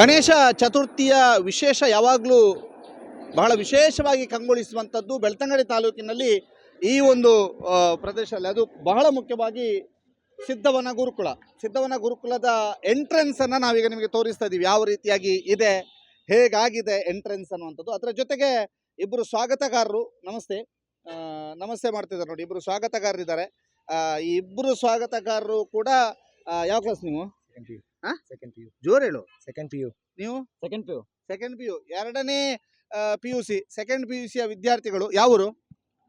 ಗಣೇಶ ಚತುರ್ಥಿಯ ವಿಶೇಷ ಯಾವಾಗಲೂ ಬಹಳ ವಿಶೇಷವಾಗಿ ಕಂಗೊಳಿಸುವಂಥದ್ದು ಬೆಳ್ತಂಗಡಿ ತಾಲೂಕಿನಲ್ಲಿ ಈ ಒಂದು ಪ್ರದೇಶದಲ್ಲಿ. ಅದು ಬಹಳ ಮುಖ್ಯವಾಗಿ ಸಿದ್ಧವನ ಗುರುಕುಲ. ಸಿದ್ಧವನ ಗುರುಕುಲದ ಎಂಟ್ರೆನ್ಸ್ ಅನ್ನ ನಾವೀಗ ನಿಮಗೆ ತೋರಿಸ್ತಾ ಇದ್ದೀವಿ. ಯಾವ ರೀತಿಯಾಗಿ ಇದೆ, ಹೇಗಾಗಿದೆ ಎಂಟ್ರೆನ್ಸ್ ಅನ್ನುವಂಥದ್ದು. ಅದರ ಜೊತೆಗೆ ಇಬ್ಬರು ಸ್ವಾಗತಗಾರರು, ನಮಸ್ತೆ. ನಮಸ್ತೆ ಮಾಡ್ತಿದ್ದಾರೆ ನೋಡಿ, ಇಬ್ಬರು ಸ್ವಾಗತಗಾರರಿದ್ದಾರೆ. ಈ ಇಬ್ಬರು ಸ್ವಾಗತಗಾರರು ಕೂಡ ಯಾವ ಕ್ಲಾಸ್ ನೀವು? ಹಾ? ಸೆಕೆಂಡ್ ಪಿ ಯು ಜೋರ್ ಹೇಳು. ಸೆಕೆಂಡ್ ಪಿ ಯು ನೀವು? Second P U second P U ಎರಡನೇ P U C second P U ಸಿಯ ವಿದ್ಯಾರ್ಥಿಗಳು ಯಾವರು?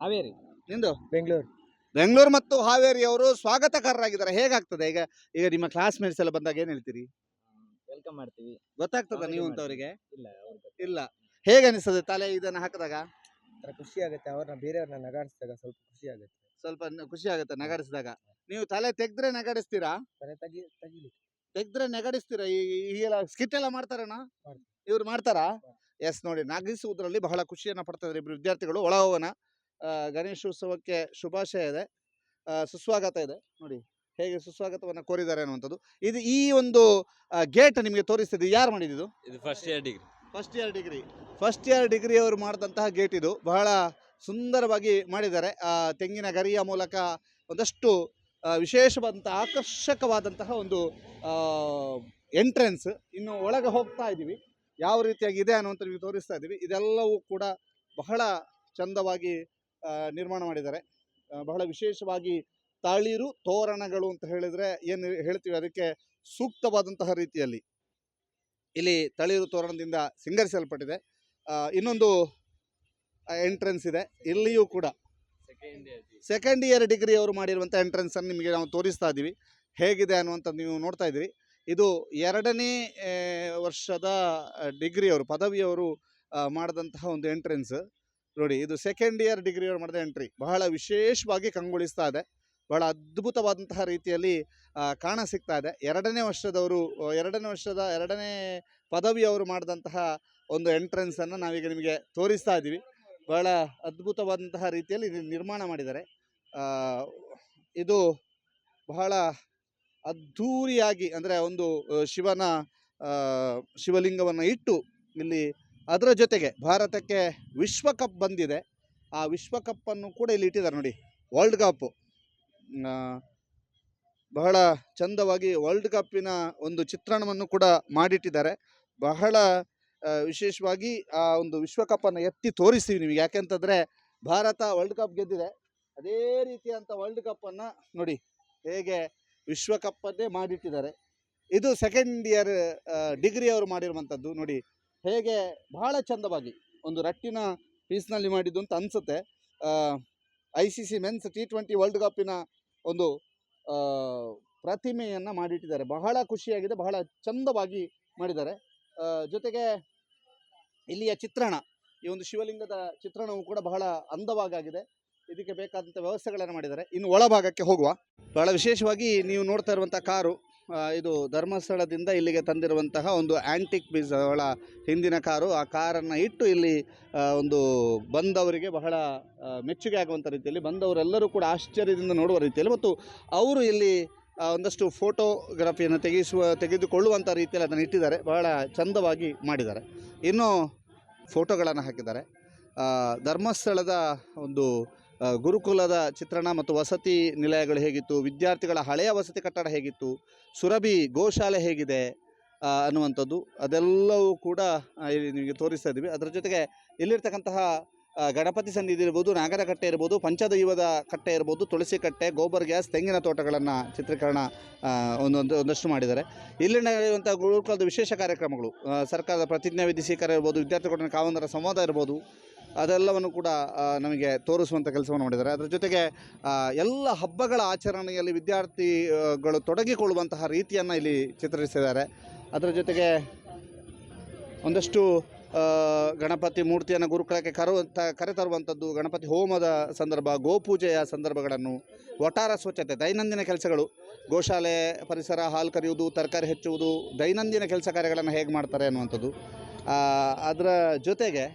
ಹಾವೇರಿ. ನಿಂದು? ಬೆಂಗಳೂರು. ಬೆಂಗಳೂರು ಮತ್ತು ಹಾವೇರಿಯವರು ಸ್ವಾಗತಕಾರರಾಗಿದ್ದಾರೆ. ಹೇಗಾಗ್ತದೆ? ಈಗ ಈಗ ನಿಮ್ಮ ಕ್ಲಾಸ್ಮೇಟ್ಸ್ ಎಲ್ಲ ಬಂದಾಗ ಏನ್ ಹೇಳ್ತೀರಿ? ವೆಲ್ಕಮ್ ಮಾಡ್ತೀವಿ. ಗೊತ್ತಾಗ್ತದ ನೀವು. ಅಂತವರಿಗೆ? ಇಲ್ಲ ಇಲ್ಲ. ಹೇಗೆ ಅನಿಸ್ತದೆ? ತಲೆ ಇದನ್ನ ಹಾಕಿದಾಗ? ಒಂಥರ ಖುಷಿ ಆಗುತ್ತೆ. ಅವ್ರನ್ನ ಬೇರೆಯವ್ರನ್ನ ನಗಾಡಿಸಿದಾಗ ಸ್ವಲ್ಪ ಖುಷಿ ಆಗುತ್ತೆ. ಸ್ವಲ್ಪ ಖುಷಿ ಆಗುತ್ತೆ ನಗಾಡಿಸಿದಾಗ. ನೀವು ತಲೆ ತೆಗೆದ್ರೆ ನಗಾಡಿಸ್ತೀರಾ? ತಲೆ ತಗಿ ತಗಿಲಿ ತೆಗ್ದ್ರೆ ನೆಗಡಿಸ್ತೀರಾ? ಈ ಈಗೆಲ್ಲ ಸ್ಕಿಟ್ ಎಲ್ಲ ಮಾಡ್ತಾರಣ್ಣ? ಮಾಡ್ತಾರೆ. ಇವ್ರು ಮಾಡ್ತಾರಾ? ಎಸ್ ನೋಡಿ ನಗಿಸುವುದರಲ್ಲಿ ಬಹಳ ಖುಷಿಯನ್ನು ಪಡ್ತಾ ಇದ್ದಾರೆ ಇಬ್ರು ವಿದ್ಯಾರ್ಥಿಗಳು. ಒಳ ಹೋಗೋಣ ಗಣೇಶೋತ್ಸವಕ್ಕೆ ಶುಭಾಶಯ ಇದೆ. ಸುಸ್ವಾಗತ ಇದೆ. ನೋಡಿ ಹೇಗೆ ಸುಸ್ವಾಗತವನ್ನ ಕೋರಿದ್ದಾರೆ ಅನ್ನುವಂಥದ್ದು. ಇದು ಈ ಒಂದು ಗೇಟ್ ನಿಮಗೆ ತೋರಿಸ್ತಿದ್ದು ಯಾರು ಮಾಡಿದ್ದು? ಇದು first year degree first year degree first year degree ಅವರು ಮಾಡಿದಂತಹ ಗೇಟ್ ಇದು. ಬಹಳ ಸುಂದರವಾಗಿ ಮಾಡಿದ್ದಾರೆ. ಆ, ತೆಂಗಿನ ಗರಿಯ ಮೂಲಕ ಒಂದಷ್ಟು ಆ, ವಿಶೇಷವಾದಂತಹ ಆಕರ್ಷಕವಾದಂತಹ ಒಂದು ಎಂಟ್ರೆನ್ಸ್ ಇನ್ನು ಒಳಗೆ ಹೋಗ್ತಾ ಇದ್ದೀವಿ. ಯಾವ ರೀತಿಯಾಗಿ ಇದೆ ಅನ್ನುವಂಥ ನಿಮಗೆ ತೋರಿಸ್ತಾ ಇದ್ದೀವಿ. ಇದೆಲ್ಲವೂ ಕೂಡ ಬಹಳ ಚಂದವಾಗಿ ನಿರ್ಮಾಣ ಮಾಡಿದ್ದಾರೆ. ಬಹಳ ವಿಶೇಷವಾಗಿ ತಾಳಿರು ತೋರಣಗಳು ಅಂತ ಹೇಳಿದ್ರೆ ಏನು ಹೇಳ್ತೀವಿ ಅದಕ್ಕೆ ಸೂಕ್ತವಾದಂತಹ ರೀತಿಯಲ್ಲಿ. ಇಲ್ಲಿ ತಳಿರು ತೋರಣದಿಂದ ಸಿಂಗರಿಸಲ್ಪಟ್ಟಿದೆ. ಇನ್ನೊಂದು ಎಂಟ್ರೆನ್ಸ್ ಇದೆ. ಇಲ್ಲಿಯೂ ಕೂಡ ಸೆಕೆಂಡ್ ಇಯರ್ ಡಿಗ್ರಿ ಅವರು ಮಾಡಿರುವಂಥ ಎಂಟ್ರೆನ್ಸ್ ಅನ್ನು ನಿಮಗೆ ನಾವು ತೋರಿಸ್ತಾ ಇದ್ದೀವಿ. ಹೇಗಿದೆ ಅನ್ನುವಂಥದ್ದು ನೀವು ನೋಡ್ತಾ ಇದ್ದೀರಿ. ಇದು ಎರಡನೇ ವರ್ಷದ ಡಿಗ್ರಿ ಅವರು, ಪದವಿಯವರು ಮಾಡಿದಂತಹ ಒಂದು ಎಂಟ್ರೆನ್ಸ್ ನೋಡಿ, ಇದು ಸೆಕೆಂಡ್ ಇಯರ್ ಡಿಗ್ರಿ ಅವರು ಮಾಡಿದ ಎಂಟ್ರಿ ಬಹಳ ವಿಶೇಷವಾಗಿ ಕಂಗೊಳಿಸ್ತಾ ಇದೆ. ಬಹಳ ಅದ್ಭುತವಾದಂತಹ ರೀತಿಯಲ್ಲಿ ಕಾಣ ಸಿಗ್ತಾ ಇದೆ. ಎರಡನೇ ವರ್ಷದವರು ಎರಡನೇ ವರ್ಷದ, ಎರಡನೇ ಪದವಿಯವರು ಮಾಡಿದಂತಹ ಒಂದು ಎಂಟ್ರೆನ್ಸನ್ನು ನಾವೀಗ ನಿಮಗೆ ತೋರಿಸ್ತಾ ಇದ್ದೀವಿ. ಬಹಳ ಅದ್ಭುತವಾದಂತಹ ರೀತಿಯಲ್ಲಿ ನಿರ್ಮಾಣ ಮಾಡಿದ್ದಾರೆ. ಇದು ಬಹಳ ಅದ್ಧೂರಿಯಾಗಿ ಅಂದರೆ ಒಂದು ಶಿವನ ಶಿವಲಿಂಗವನ್ನು ಇಟ್ಟು ಇಲ್ಲಿ ಅದರ ಜೊತೆಗೆ ಭಾರತಕ್ಕೆ ವಿಶ್ವಕಪ್ ಬಂದಿದೆ. ಆ ವಿಶ್ವಕಪ್ಪನ್ನು ಕೂಡ ಇಲ್ಲಿ ಇಟ್ಟಿದ್ದಾರೆ ನೋಡಿ, ವರ್ಲ್ಡ್ ಕಪ್ಪು ಬಹಳ ಚಂದವಾಗಿ ವರ್ಲ್ಡ್ ಕಪ್ಪಿನ ಒಂದು ಚಿತ್ರಣವನ್ನು ಕೂಡ ಮಾಡಿಟ್ಟಿದ್ದಾರೆ. ಬಹಳ ವಿಶೇಷವಾಗಿ ಆ ಒಂದು ವಿಶ್ವಕಪ್ಪನ್ನು ಎತ್ತಿ ತೋರಿಸ್ತೀವಿ ನಿಮಗೆ ಯಾಕೆಂತಂದರೆ ಭಾರತ ವರ್ಲ್ಡ್ ಕಪ್ ಗೆದ್ದಿದೆ. ಅದೇ ರೀತಿಯಂಥ ವರ್ಲ್ಡ್ ಕಪ್ಪನ್ನು ನೋಡಿ ಹೇಗೆ ವಿಶ್ವಕಪ್ಪನ್ನೇ ಮಾಡಿಟ್ಟಿದ್ದಾರೆ. ಇದು ಸೆಕೆಂಡ್ ಇಯರ್ ಡಿಗ್ರಿ ಅವರು ಮಾಡಿರುವಂಥದ್ದು ನೋಡಿ ಹೇಗೆ ಬಹಳ ಚಂದವಾಗಿ ಒಂದು ರಟ್ಟಿನ ಪೀಸ್ನಲ್ಲಿ ಮಾಡಿದ್ದು ಅಂತ ಅನಿಸುತ್ತೆ. I C C men's T twenty world ಕಪ್ಪಿನ ಒಂದು ಪ್ರತಿಮೆಯನ್ನು ಮಾಡಿಟ್ಟಿದ್ದಾರೆ. ಬಹಳ ಖುಷಿಯಾಗಿದೆ. ಬಹಳ ಚಂದವಾಗಿ ಮಾಡಿದ್ದಾರೆ. ಜೊತೆಗೆ ಇಲ್ಲಿಯ ಚಿತ್ರಣ, ಈ ಒಂದು ಶಿವಲಿಂಗದ ಚಿತ್ರಣವು ಕೂಡ ಬಹಳ ಅಂದವಾಗಿದೆ ಇದಕ್ಕೆ ಬೇಕಾದಂಥ ವ್ಯವಸ್ಥೆಗಳನ್ನು ಮಾಡಿದ್ದಾರೆ. ಇನ್ನು ಒಳಭಾಗಕ್ಕೆ ಹೋಗುವ. ಬಹಳ ವಿಶೇಷವಾಗಿ ನೀವು ನೋಡ್ತಾ ಇರುವಂಥ ಕಾರು ಇದು ಧರ್ಮಸ್ಥಳದಿಂದ ಇಲ್ಲಿಗೆ ತಂದಿರುವಂತಹ ಒಂದು ಆ್ಯಂಟಿಕ್ ಪೀಸ್ ಅವಳ ಹಿಂದಿನ ಕಾರು. ಆ ಕಾರನ್ನು ಇಟ್ಟು ಇಲ್ಲಿ ಒಂದು ಬಂದವರಿಗೆ ಬಹಳ ಮೆಚ್ಚುಗೆ ಆಗುವಂಥ ರೀತಿಯಲ್ಲಿ ಬಂದವರೆಲ್ಲರೂ ಕೂಡ ಆಶ್ಚರ್ಯದಿಂದ ನೋಡುವ ರೀತಿಯಲ್ಲಿ ಮತ್ತು ಅವರು ಇಲ್ಲಿ ಒಂದಷ್ಟು ಫೋಟೋಗ್ರಫಿಯನ್ನು ತೆಗೆಸುವ ತೆಗೆದುಕೊಳ್ಳುವಂಥ ರೀತಿಯಲ್ಲಿ ಅದನ್ನು ಇಟ್ಟಿದ್ದಾರೆ. ಬಹಳ ಚಂದವಾಗಿ ಮಾಡಿದ್ದಾರೆ. ಇನ್ನು ಫೋಟೋಗಳನ್ನು ಹಾಕಿದ್ದಾರೆ. ಧರ್ಮಸ್ಥಳದ ಒಂದು ಗುರುಕುಲದ ಚಿತ್ರಣ ಮತ್ತು ವಸತಿ ನಿಲಯಗಳು ಹೇಗಿತ್ತು, ವಿದ್ಯಾರ್ಥಿಗಳ ಹಳೆಯ ವಸತಿ ಕಟ್ಟಡ ಹೇಗಿತ್ತು, ಸುರಭಿ ಗೋಶಾಲೆ ಹೇಗಿದೆ ಅನ್ನುವಂಥದ್ದು ಅದೆಲ್ಲವೂ ಕೂಡ ಇಲ್ಲಿ ನಿಮಗೆ ತೋರಿಸ್ತಾ ಇದ್ದೀವಿ. ಅದರ ಜೊತೆಗೆ ಇಲ್ಲಿರ್ತಕ್ಕಂತಹ ಗಣಪತಿ ಸನ್ನಿಧಿ ಇರ್ಬೋದು ನಾಗರಕಟ್ಟೆ ಇರ್ಬೋದು, ಪಂಚದೈವದ ಕಟ್ಟೆ ಇರ್ಬೋದು, ತುಳಸಿ ಕಟ್ಟೆ, ಗೋಬರ್ ಗ್ಯಾಸ್, ತೆಂಗಿನ ತೋಟಗಳನ್ನು ಚಿತ್ರೀಕರಣ ಒಂದೊಂದು, ಒಂದಷ್ಟು ಮಾಡಿದ್ದಾರೆ. ಇಲ್ಲಿ ನಡೆಯುವಂಥ ಗುರುಕುಲದ ವಿಶೇಷ ಕಾರ್ಯಕ್ರಮಗಳು ಸರ್ಕಾರದ ಪ್ರತಿಜ್ಞಾ ವಿಧಿ ಸ್ವೀಕಾರ ಇರ್ಬೋದು ವಿದ್ಯಾರ್ಥಿಗಳ ಕಾವಂದರ ಸಂವಾದ ಇರ್ಬೋದು, ಅದೆಲ್ಲವನ್ನು ಕೂಡ ನಮಗೆ ತೋರಿಸುವಂಥ ಕೆಲಸವನ್ನು ಮಾಡಿದ್ದಾರೆ. ಅದರ ಜೊತೆಗೆ ಎಲ್ಲ ಹಬ್ಬಗಳ ಆಚರಣೆಯಲ್ಲಿ ವಿದ್ಯಾರ್ಥಿಗಳು ತೊಡಗಿಕೊಳ್ಳುವಂತಹ ರೀತಿಯನ್ನು ಇಲ್ಲಿ ಚಿತ್ರಿಸಿದ್ದಾರೆ. ಅದರ ಜೊತೆಗೆ ಒಂದಷ್ಟು ಗಣಪತಿ ಮೂರ್ತಿಯನ್ನು ಗುರುಕುಲಕ್ಕೆ ಕರುವಂಥ ಕರೆತರುವಂಥದ್ದು ಗಣಪತಿ ಹೋಮದ ಸಂದರ್ಭ, ಗೋಪೂಜೆಯ ಸಂದರ್ಭಗಳನ್ನು ಒಟ್ಟಾರ ಸ್ವಚ್ಛತೆ, ದೈನಂದಿನ ಕೆಲಸಗಳು. ಗೋಶಾಲೆ, ಪರಿಸರ, ಹಾಲು ಕರೆಯುವುದು, ತರಕಾರಿ ಹೆಚ್ಚುವುದು, ದೈನಂದಿನ ಕೆಲಸ ಕಾರ್ಯಗಳನ್ನು ಹೇಗೆ ಮಾಡ್ತಾರೆ ಅನ್ನುವಂಥದ್ದು. ಅದರ ಜೊತೆಗೆ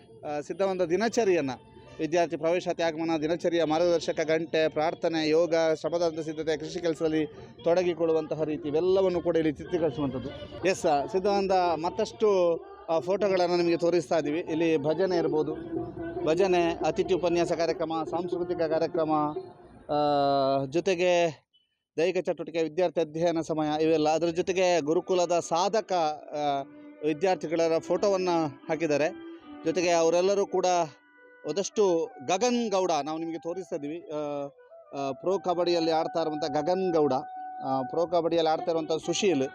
ಸಿದ್ಧವಂತ ದಿನಚರಿಯನ್ನು, ವಿದ್ಯಾರ್ಥಿ ಪ್ರವೇಶಾತಿ ಆಗಮನ ದಿನಚರಿಯ ಮಾರ್ಗದರ್ಶಕ ಗಂಟೆ, ಪ್ರಾರ್ಥನೆ, ಯೋಗ ಶಬದಂತ ಸಿದ್ಧತೆ, ಕೃಷಿ ಕೆಲಸದಲ್ಲಿ ತೊಡಗಿಕೊಳ್ಳುವಂತಹ ರೀತಿ ಇವೆಲ್ಲವನ್ನು ಕೂಡ ಇಲ್ಲಿ ಚಿತ್ರೀಕರಿಸುವಂಥದ್ದು. ಎಸ್ ಸಿದ್ಧವಂತ ಮತ್ತಷ್ಟು ಫೋಟೋಗಳನ್ನು ನಿಮಗೆ ತೋರಿಸ್ತಾ ಇದ್ದೀವಿ. ಇಲ್ಲಿ ಭಜನೆ ಇರ್ಬೋದು. ಭಜನೆ ಅತಿಥಿ ಉಪನ್ಯಾಸ ಕಾರ್ಯಕ್ರಮ ಸಾಂಸ್ಕೃತಿಕ ಕಾರ್ಯಕ್ರಮ ಆ, ಜೊತೆಗೆ ದೈಹಿಕ ಚಟುವಟಿಕೆ ವಿದ್ಯಾರ್ಥಿ ಅಧ್ಯಯನ ಸಮಯ ಇವೆಲ್ಲ. ಅದರ ಜೊತೆಗೆ ಗುರುಕುಲದ ಸಾಧಕ ಆ, ವಿದ್ಯಾರ್ಥಿಗಳ ಫೋಟೋವನ್ನು ಹಾಕಿದ್ದಾರೆ. ಜೊತೆಗೆ ಅವರೆಲ್ಲರೂ ಕೂಡ ಒಂದಷ್ಟು ಗಗನ್ ಗೌಡ ನಾವು ನಿಮಗೆ ತೋರಿಸ್ತಾ ಇದ್ದೀವಿ. ಆ, ಆ, ಪ್ರೋ ಕಬಡ್ಡಿಯಲ್ಲಿ ಆಡ್ತಾ ಇರುವಂಥ ಗಗನ್ ಗೌಡ. ಆ, ಪ್ರೋ ಕಬಡ್ಡಿಯಲ್ಲಿ ಆಡ್ತಾ ಇರುವಂಥ ಸುಶೀಲ್.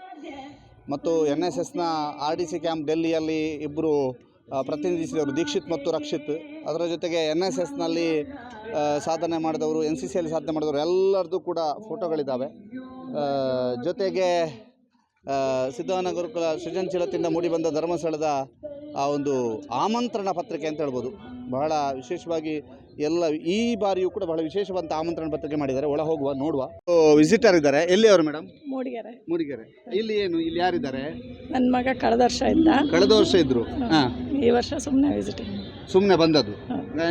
ಮತ್ತು ಎನ್ ಎಸ್ ಎಸ್ನ ಆರ್ ಡಿ ಸಿ ಕ್ಯಾಂಪ್ ಡೆಲ್ಲಿಯಲ್ಲಿ ಇಬ್ಬರು ಪ್ರತಿನಿಧಿಸಿದವರು ದೀಕ್ಷಿತ್ ಮತ್ತು ರಕ್ಷಿತ್. ಅದರ ಜೊತೆಗೆ ಎನ್ ಎಸ್ ಎಸ್ನಲ್ಲಿ ಸಾಧನೆ ಮಾಡಿದವರು ಎನ್ ಸಿ ಸಿಯಲ್ಲಿ ಸಾಧನೆ ಮಾಡಿದವರು ಎಲ್ಲರದ್ದು ಕೂಡ ಫೋಟೋಗಳಿದ್ದಾವೆ. ಜೊತೆಗೆ ಸಿದ್ಧವನ ಗುರುಕುಲ ಸೃಜನಶೀಲತೆಯಿಂದ ಮೂಡಿಬಂದ ಧರ್ಮಸ್ಥಳದ ಆ ಒಂದು ಆಮಂತ್ರಣ ಪತ್ರಿಕೆ ಅಂತ ಹೇಳ್ಬೋದು. ಬಹಳ ವಿಶೇಷವಾಗಿ ಎಲ್ಲ ಈ ಬಾರಿಯೂ ಕೂಡ ಬಹಳ ವಿಶೇಷವಾದ ಆಮಂತ್ರಣ ಪತ್ರಿಕೆ ಮಾಡಿದ್ದಾರೆ. ಒಳ ಹೋಗುವ ನೋಡುವ. ವಿಸಿಟರ್ ಇದ್ದಾರೆ. ಎಲ್ಲಿ ಅವರು ಮೇಡಮ್ ಮೂಡಿಗೆರೆ. ಮೂಡಿಗೆರೆ. ಇಲ್ಲಿ ಏನು? ಇಲ್ಲಿ ಯಾರಿದ್ದಾರೆ? ನನ್ನ ಮಗ ಕಳೆದ ವರ್ಷ ಇದ್ದ. ಕಳೆದ ವರ್ಷ ಇದ್ರು. ಹಾಂ. ಈ ವರ್ಷ ಸುಮ್ಮನೆ ವಿಸಿಟ್ ಸುಮ್ಮನೆ ಬಂದದ್ದು.